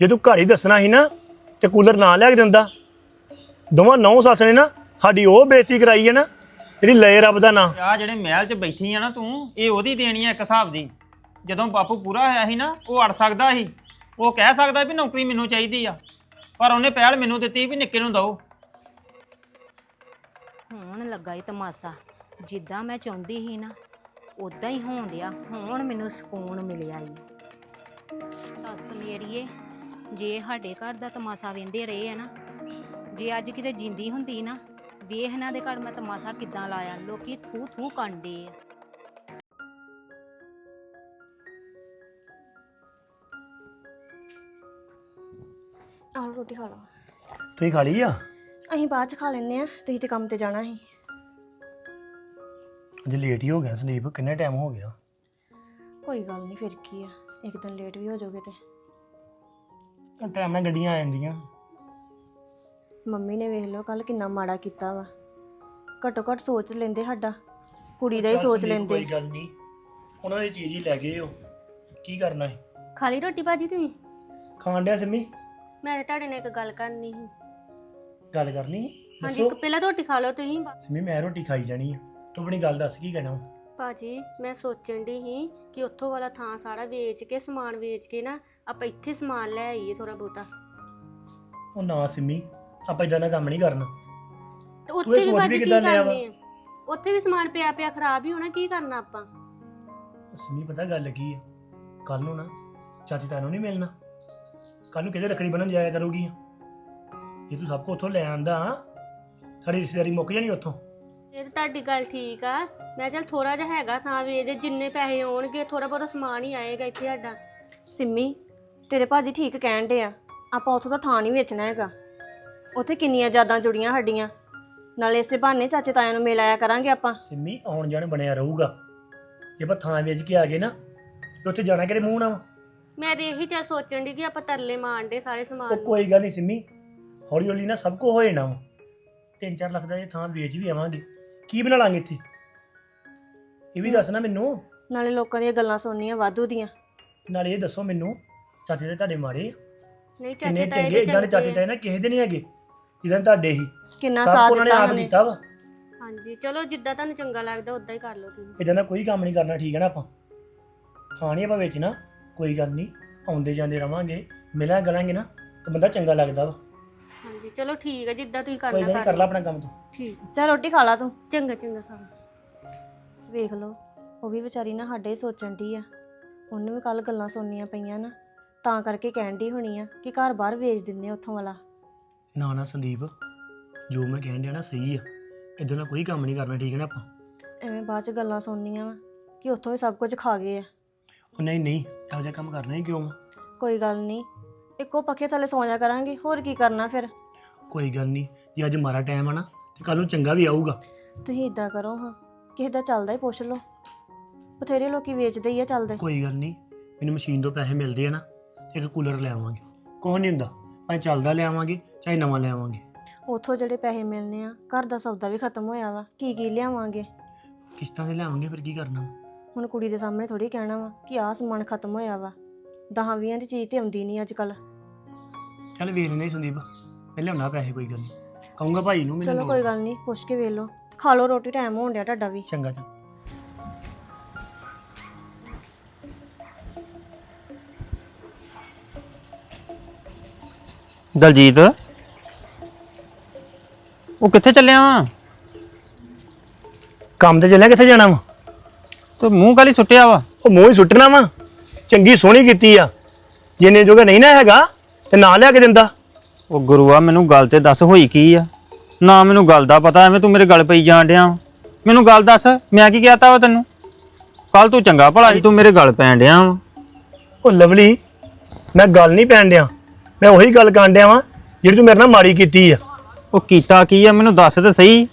ਜੇ ਤੂੰ ਘਰ ਹੀ ਦੱਸਣਾ ਸੀ ਨਾ ਤੇ ਕੂਲਰ ਨਾ ਲਿਆ ਕੇ ਦਿੰਦਾ। ਦੋਵਾਂ ਨੌ ਸੱਸ ਨੇ ਨਾ ਸਾਡੀ ਉਹ ਬੇਇੱਜ਼ਤੀ ਕਰਾਈ ਹੈ ਨਾ ਜਿਹੜੀ ਲਏ ਰੱਬ ਦਾ ਨਾਂ। ਆ ਜਿਹੜੇ ਮਹਿਲ 'ਚ ਬੈਠੀ ਆ ਨਾ ਤੂੰ ਇਹ ਉਹਦੀ ਦੇਣੀ ਆ ਇੱਕ ਹਿਸਾਬ ਦੀ। ਜਦੋਂ ਬਾਪੂ ਪੂਰਾ ਹੋਇਆ ਸੀ ਨਾ ਉਹ ਅੜ ਸਕਦਾ ਸੀ। ਉਹ ਕਹਿ ਸਕਦਾ ਵੀ ਨੌਕਰੀ ਮੈਨੂੰ ਚਾਹੀਦੀ ਆ ਪਰ ਉਹਨੇ ਪਹਿਲ ਮੈਨੂੰ ਦਿੱਤੀ ਵੀ ਨਿੱਕੇ ਨੂੰ ਦਓ। ਹੁਣ ਲੱਗਾ ਈ ਤਮਾਸਾ। ਜਿੱਦਾਂ ਮੈਂ ਚਾਹੁੰਦੀ ਸੀ ਨਾ ਉਦਾਂ ਹੀ ਹੋਣ ਡਿਆ। ਹੁਣ ਮੈਨੂੰ ਸਕੂਨ ਮਿਲਿਆ ਈ। ਸੱਸ ਮੇਰੀਏ ਜੇ ਸਾਡੇ ਘਰ ਦਾ ਤਮਾਸਾ ਵੇਂਦੇ ਰਹੇ ਆ ਨਾ ਜੇ ਅੱਜ ਕਿਤੇ ਜਿੰਦੀ ਹੁੰਦੀ ਨਾ ਵੇਖ ਇਹਨਾਂ ਦੇ ਘਰ ਮੈਂ ਤਮਾਸਾ ਕਿੱਦਾਂ ਲਾਇਆ ਲੋਕੀ ਥੂ ਥੂ ਕੰਡੇ ਆ। ਆਹ ਰੋਟੀ ਖਾ ਲਓ। ਤੁਸੀਂ ਖਾ ਲਈ ਆ? ਅਸੀਂ ਬਾਅਦ ਚ ਖਾ ਲੈਨੇ ਆ ਤੁਸੀਂ ਤੇ ਕੰਮ ਤੇ ਜਾਣਾ ਸੀ। ਅੱਜ ਲੇਟ ਹੀ ਹੋ ਗਿਆ ਸੰਦੀਪ ਕਿੰਨਾ ਟਾਈਮ ਹੋ ਗਿਆ? ਕੋਈ ਗੱਲ ਨਹੀਂ ਫਿਰ ਕੀ ਆ ਇੱਕ ਦਿਨ ਲੇਟ ਵੀ ਹੋ ਜਾਓਗੇ ਤੇ। ਟਾਈਮ ਨਾਲ ਗੱਡੀਆਂ ਆ ਜਾਂਦੀਆਂ। ਮੰਮੀ ਨੇ ਵੇਖ ਲਓ ਕੱਲ ਕਿੰਨਾ ਮਾੜਾ ਕੀਤਾ ਵਾ। ਘੱਟੋ ਘੱਟ ਸੋਚ ਲੈਂਦੇ ਸਾਡਾ। ਕੁੜੀ ਦਾ ਹੀ ਚੱਲ ਸੋਚ ਸੰਦੀਪ, ਲੈਂਦੇ। ਕੋਈ ਗੱਲ ਨਹੀਂ। ਉਹਨਾਂ ਦੀ ਚੀਜ਼ ਹੀ ਲੈ ਗਏ ਹੋ ਕੀ ਕਰਨਾ ਹੈ ਖਾ ਲਈ ਰੋਟੀ ਭਾਜੀ ਤੁਸੀਂ? ਖਾਣ ਡਿਆ ਸਿੰਮੀ? ਮੈਂ ਤਾਂ ਤੁਹਾਡੇ ਨਾਲ ਇੱਕ ਗੱਲ ਕਰਨੀ ਸੀ। ਗੱਲ ਕਰਨੀ ਹਾਂਜੀ ਦੱਸੋ। ਇੱਕ ਪਹਿਲਾਂ ਰੋਟੀ ਖਾ ਲਓ ਤੁਸੀਂ। ਸਿੰਮੀ ਮੈਂ ਰੋਟੀ ਖਾਈ ਜਾਣੀ ਆ। ਤੂੰ ਆਪਣੀ ਗੱਲ ਦੱਸ ਕੀ ਕਹਿਣਾ ਵਾ? ਭਾਜੀ ਮੈਂ ਸੋਚਣ ਦੀ ਸੀ ਕਿ ਉੱਥੋਂ ਵਾਲਾ ਥਾਂ ਸਾਰਾ ਵੇਚ ਕੇ ਸਮਾਨ ਵੇਚ ਕੇ ਨਾ ਆਪਾਂ ਇੱਥੇ ਸਮਾਨ ਲੈ ਆਈਏ ਥੋੜਾ ਬਹੁਤਾ। ਉਹ ਨਾ ਸਿੰਮੀ ਆਪਾਂ ਇਦਾਂ ਦਾ ਕੰਮ ਨਹੀਂ ਕਰਨਾ। ਤੇ ਉੱਥੇ ਵੀ ਸੋਚ ਵੀ ਭਾਜੀ ਕੀ ਕਿੱਦਾਂ ਲਿਆ ਵਾ? ਕਰਨੇ ਆ? ਉੱਥੇ ਵੀ ਸਮਾਨ ਪਿਆ ਪਿਆ ਖਰਾਬ ਹੀ ਹੋਣਾ ਕੀ ਕਰਨਾ ਆਪਾਂ? ਸਿੰਮੀ ਪਤਾ ਗੱਲ ਕੀ ਆ? ਕੱਲ ਨੂੰ ਨਾ ਚਾਚੀ ਤਾਨੂੰ ਨਹੀਂ ਮਿਲਣਾ। ਕੱਲ ਨੂੰ ਕਿਹਦੇ ਰੱਖੜੀ ਬੰਨਣ ਜਾਇਆ ਕਰੂਗੀ ਜੇ ਤੂੰ ਸਭ ਕੁਝ ਉੱਥੋਂ ਲੈ ਆਂਦਾ ਸਾਡੀ ਰਿਸ਼ਤੇਦਾਰੀ ਮੁੱਕ ਜਾਣੀ ਉੱਥੋਂ। ਇਹ ਤਾਂ ਤੁਹਾਡੀ ਗੱਲ ਠੀਕ ਆ। ਮੈਂ ਚੱਲ ਥੋੜਾ ਜਿਹਾ ਹੈਗਾ ਥਾਂ ਵੇਚ ਦੇ ਜਿੰਨੇ ਪੈਸੇ ਆਉਣਗੇ ਥੋੜਾ ਬਹੁਤਾ ਸਮਾਨ ਹੀ ਆਏਗਾ ਇੱਥੇ ਸਾਡਾ। ਸਿੰਮੀ ਤੇਰੇ ਭਾਜੀ ਠੀਕ ਕਹਿਣ ਦੇ ਆ। ਆਪਾਂ ਉੱਥੋਂ ਦਾ ਥਾਂ ਨਹੀਂ ਵੇਚਣਾ ਹੈਗਾ। ਉੱਥੇ ਕਿੰਨੀਆਂ ਯਾਦਾਂ ਜੁੜੀਆਂ ਸਾਡੀਆਂ। ਨਾਲੇ ਇਸੇ ਬਹਾਨੇ ਚਾਚੇ ਤਾਇਆਂ ਨੂੰ ਮਿਲ ਆਇਆ ਕਰਾਂਗੇ ਆਪਾਂ। ਸਿੰਮੀ ਆਉਣ ਜਾਣ ਬਣਿਆ ਰਹੂਗਾ। ਜੇ ਆਪਾਂ ਥਾਂ ਵੇਚ ਕੇ ਆ ਗਏ ਨਾ ਤੇ ਉੱਥੇ ਜਾਣਾ ਕਿਹੜੇ ਮੂੰਹ ਨਾਲ? ਵਾ? ਮੈਂ ਤੇ ਇਹੀ ਚੱਲ ਸੋਚਣ ਦੀ ਕਿ ਆਪਾਂ ਤਰਲੇ ਮਾਰਦੇ ਸਾਰੇ ਸਮਾਨ ਉਹ ਨੂੰ। ਕੋਈ ਗੱਲ ਨਹੀਂ ਸਿੰਮੀ ਹੌਲੀ ਹੌਲੀ ਨਾ ਸਭ ਕੁਝ ਹੋ ਜਾਣਾ ਵਾ। 3-4 ਲੱਖ ਦਾ ਇਹ ਥਾਂ ਵੇਚ ਵੀ ਆਵਾਂਗੇ। ਕੀ ਬਣਾ ਲਾਂਗੇ ਇੱਥੇ? ਇਹ ਵੀ ਦੱਸ ਨਾ ਮੈਨੂੰ। ਨਾਲੇ ਲੋਕਾਂ ਦੀਆਂ ਗੱਲਾਂ ਸੁਣਨੀਆਂ ਵਾਧੂ ਦੀਆਂ। ਨਾਲੇ ਇਹ ਦੱਸੋ ਮੈਨੂੰ ਚਾਚੇ ਦੇ ਤੁਹਾਡੇ ਮਾੜੇ। ਆ? ਨਹੀਂ ਕਿੰਨੇ ਚਾਚੇ ਤਾਏ ਚੰਗੇ ਦੇ ਇਦਾਂ ਦੇ ਚਾਚੇ ਤਾਏ ਨਾ ਕਿਸੇ ਦੇ ਨਹੀਂ ਹੈਗੇ। ਜਿੱਦਾਂ ਤੁਹਾਡੇ ਹੀ। ਕਿੰਨਾ ਸਭ ਸਾਥ ਉਹਨਾਂ ਨੇ ਦਿੱਤਾ ਆਪ ਉਹਨਾਂ। ਕੀਤਾ ਵਾ। ਹਾਂਜੀ ਚਲੋ ਜਿੱਦਾਂ ਤੁਹਾਨੂੰ ਚੰਗਾ ਲੱਗਦਾ ਉਦਾਂ ਹੀ ਕਰ ਲਓ ਤੁਸੀਂ। ਇਦਾਂ ਦਾ ਕੋਈ ਕੰਮ ਨਹੀਂ ਕਰਨਾ ਠੀਕ ਹੈ ਨਾ ਆਪਾਂ? ਥਾਂ ਨਹੀਂ ਆਪਾਂ ਵੇਚਣਾ ਕੋਈ ਗੱਲ ਨਹੀਂ। ਆਉਂਦੇ ਜਾਂਦੇ ਰਵਾਂਗੇ ਮਿਲਾਂ ਗਲਾਂਗੇ ਨਾ ਤਾਂ ਬੰਦਾ ਚੰਗਾ ਲੱਗਦਾ ਵਾ। ਹਾਂਜੀ ਚਲੋ ਠੀਕ ਹੈ ਜਿੱਦਾਂ ਤੁਸੀਂ ਕੋਈ ਕਰਨਾ ਨੀ, ਕਰ ਕਰ ਲੈ ਆਪਣਾ ਕੰਮ ਤੂੰ। ਠੀਕ। ਚੱਲ ਰੋਟੀ ਖਾ ਲਾ ਤੂੰ। ਚੰਗਾ ਚੰਗਾ ਖਾ ਵੇਖ ਲਓ ਉਹ ਵੀ ਵਿਚਾਰੀ ਨਾ ਸਾਡੇ ਹੀ ਸੋਚਣ ਦੀ ਆ। ਉਹਨੂੰ ਵੀ ਕੱਲ ਗੱਲਾਂ ਸੁਣਨੀਆਂ ਪਈਆਂ ਨਾ। ਤਾਂ ਕਰਕੇ ਕਹਿਣ ਦੀ ਹੋਣੀ ਆ ਕਿ ਘਰ ਬਾਹਰ ਵੇਚ ਦਿੰਦੇ ਆ ਉੱਥੋਂ ਵਾਲਾ। ਨਾ ਨਾ ਸੰਦੀਪ ਜੋ ਮੈਂ ਕਹਿਣ ਡਿਆ ਨਾ ਸਹੀ ਆ। ਇਦਾਂ ਦਾ ਕੋਈ ਕੰਮ ਨਹੀਂ ਕਰਨਾ ਠੀਕ ਹੈ ਨਾ ਆਪਾਂ? ਐਵੇਂ ਬਾਅਦ ਚ ਗੱਲਾਂ ਸੁਣਨੀਆਂ ਵਾ ਕਿ ਉੱਥੋਂ ਵੀ ਸਭ ਕੁਝ ਖਾ ਗਏ ਆ। ਉਹ ਨਹੀਂ ਨਹੀਂ ਇਹੋ ਜਿਹਾ ਕੰਮ ਕਰਨਾ ਹੀ ਕਿਉਂ? ਕੋਈ ਗੱਲ ਨਹੀਂ। ਇੱਕੋ ਪੱਖੇ ਥੱਲੇ ਸੌਂ ਜਾ ਕਰਾਂਗੇ। ਹੋਰ ਕੀ ਕਰਨਾ ਫਿਰ? ਕੋਈ ਗੱਲ ਨਹੀਂ ਜੇ ਅੱਜ ਮਾਰਾ ਟਾਈਮ ਆ ਨਾ ਤੇ ਕੱਲ ਨੂੰ ਚੰਗਾ ਵੀ ਆਊਗਾ। ਤੁਸੀਂ ਇਦਾਂ ਕਰੋ ਹਾਂ ਕਿਸੇ ਦਾ ਚੱਲਦਾ ਹੀ ਪੁੱਛ ਲਓ। ਬਥੇਰੇ ਲੋਕੀ ਵੇਚਦੇ ਹੀ ਆ ਚੱਲਦੇ। ਕੋਈ ਗੱਲ ਨਹੀਂ ਮੈਨੂੰ ਮਸ਼ੀਨ ਤੋਂ ਪੈਸੇ ਮਿਲਦੇ ਆ ਨਾ ਤੇ ਇੱਕ ਕੂਲਰ ਲੈ ਆਵਾਂਗੇ। ਕੁਛ ਨਹੀਂ ਹੁੰਦਾ ਭਾਵੇਂ ਚੱਲਦਾ ਲੈ ਆਵਾਂਗੇ ਚਾਹੇ ਨਵਾਂ ਲੈ ਆਵਾਂਗੇ। ਉੱਥੋਂ ਜਿਹੜੇ ਪੈਸੇ ਮਿਲਨੇ ਆ ਘਰ ਦਾ ਸੌਦਾ ਵੀ ਖਤਮ ਹੋਇਆ ਵਾ ਕੀ ਕੀ ਲਿਆਵਾਂਗੇ? ਕਿਸ਼ਤਾਂ ਤੇ ਲਿਆਵਾਂਗੇ ਫਿਰ ਕੀ ਕਰਨਾ? ਹੁਣ ਕੁੜੀ ਦੇ ਸਾਹਮਣੇ ਥੋੜੀ ਕਹਿਣਾ ਵਾ ਕਿ ਆਹ ਸਮਾਨ ਖਤਮ ਹੋਇਆ ਵਾ। ਦਹਾਂ ਵੀਹਾਂ ਦੀ ਚੀਜ਼ ਤੇ ਆਉਂਦੀ ਨਹੀਂ ਅੱਜ ਕੱਲ ਚੱਲ ਵੇਖ ਲੈਨੇ ਸੰਦੀਪ ਮੈਂ ਲਿਆਉਣਾ ਪੈਸੇ ਕੋਈ ਗੱਲ ਨਹੀਂ। ਕਹੂੰਗਾ ਭਾਈ ਨੂੰ ਮੈਨੂੰ ਚਲੋ ਕੋਈ ਗੱਲ ਨਹੀਂ ਪੁੱਛ ਕੇ ਵੇਖ ਲਓ। ਖਾ ਲਓ ਰੋਟੀ ਟਾਈਮ ਹੋਣ ਡਿਆ ਤੁਹਾਡਾ ਵੀ। ਚੰਗਾ ਚੰਗਾ। ਦਲਜੀਤ ਉਹ ਕਿੱਥੇ ਚੱਲਿਆ ਵਾ? ਕੰਮ ਤੇ ਚੱਲਿਆ ਕਿੱਥੇ ਜਾਣਾ ਵਾ? ਤੇ ਮੂੰਹ ਕਾਲੀ ਸੁੱਟਿਆ ਵਾ? ਉਹ ਮੂੰਹ ਹੀ ਸੁੱਟਣਾ ਵਾ। ਚੰਗੀ ਸੋਹਣੀ ਕੀਤੀ ਆ। ਜਿੰਨੇ ਜੋਗਾ ਨਹੀਂ ਨਾ ਹੈਗਾ ਤੇ ਨਾ ਲਿਆ ਕੇ ਦਿੰਦਾ। ਉਹ ਗੁਰੂਆ ਮੈਨੂੰ ਗੱਲ ਤੇ ਦੱਸ ਹੋਈ ਕੀ ਆ? ਨਾ ਮੈਨੂੰ ਗੱਲ ਦਾ ਪਤਾ ਐਵੇਂ ਤੂੰ ਮੇਰੇ ਗੱਲ ਪਈ ਜਾਣ ਡਿਆ ਵਾਂ। ਮੈਨੂੰ ਗੱਲ ਦੱਸ ਮੈਂ ਕੀ ਕਹਿਤਾ ਵਾ ਤੈਨੂੰ? ਕੱਲ ਤੂੰ ਚੰਗਾ ਭਲਾ ਸੀ ਤੂੰ ਮੇਰੇ ਗੱਲ ਪੈਣ ਡਿਆ ਵਾ। ਉਹ ਲਵਲੀ ਮੈਂ ਗੱਲ ਨਹੀਂ ਪੈਣ ਡਿਆ। ਮੈਂ ਉਹੀ ਗੱਲ ਕਰਨ ਡਿਆ ਵਾਂ ਜਿਹੜੀ ਤੂੰ ਮੇਰੇ ਨਾਲ ਮਾੜੀ ਕੀਤੀ ਆ। ਉਹ ਕੀਤਾ ਕੀ ਆ ਮੈਨੂੰ ਦੱਸ ਤੇ ਸਹੀ।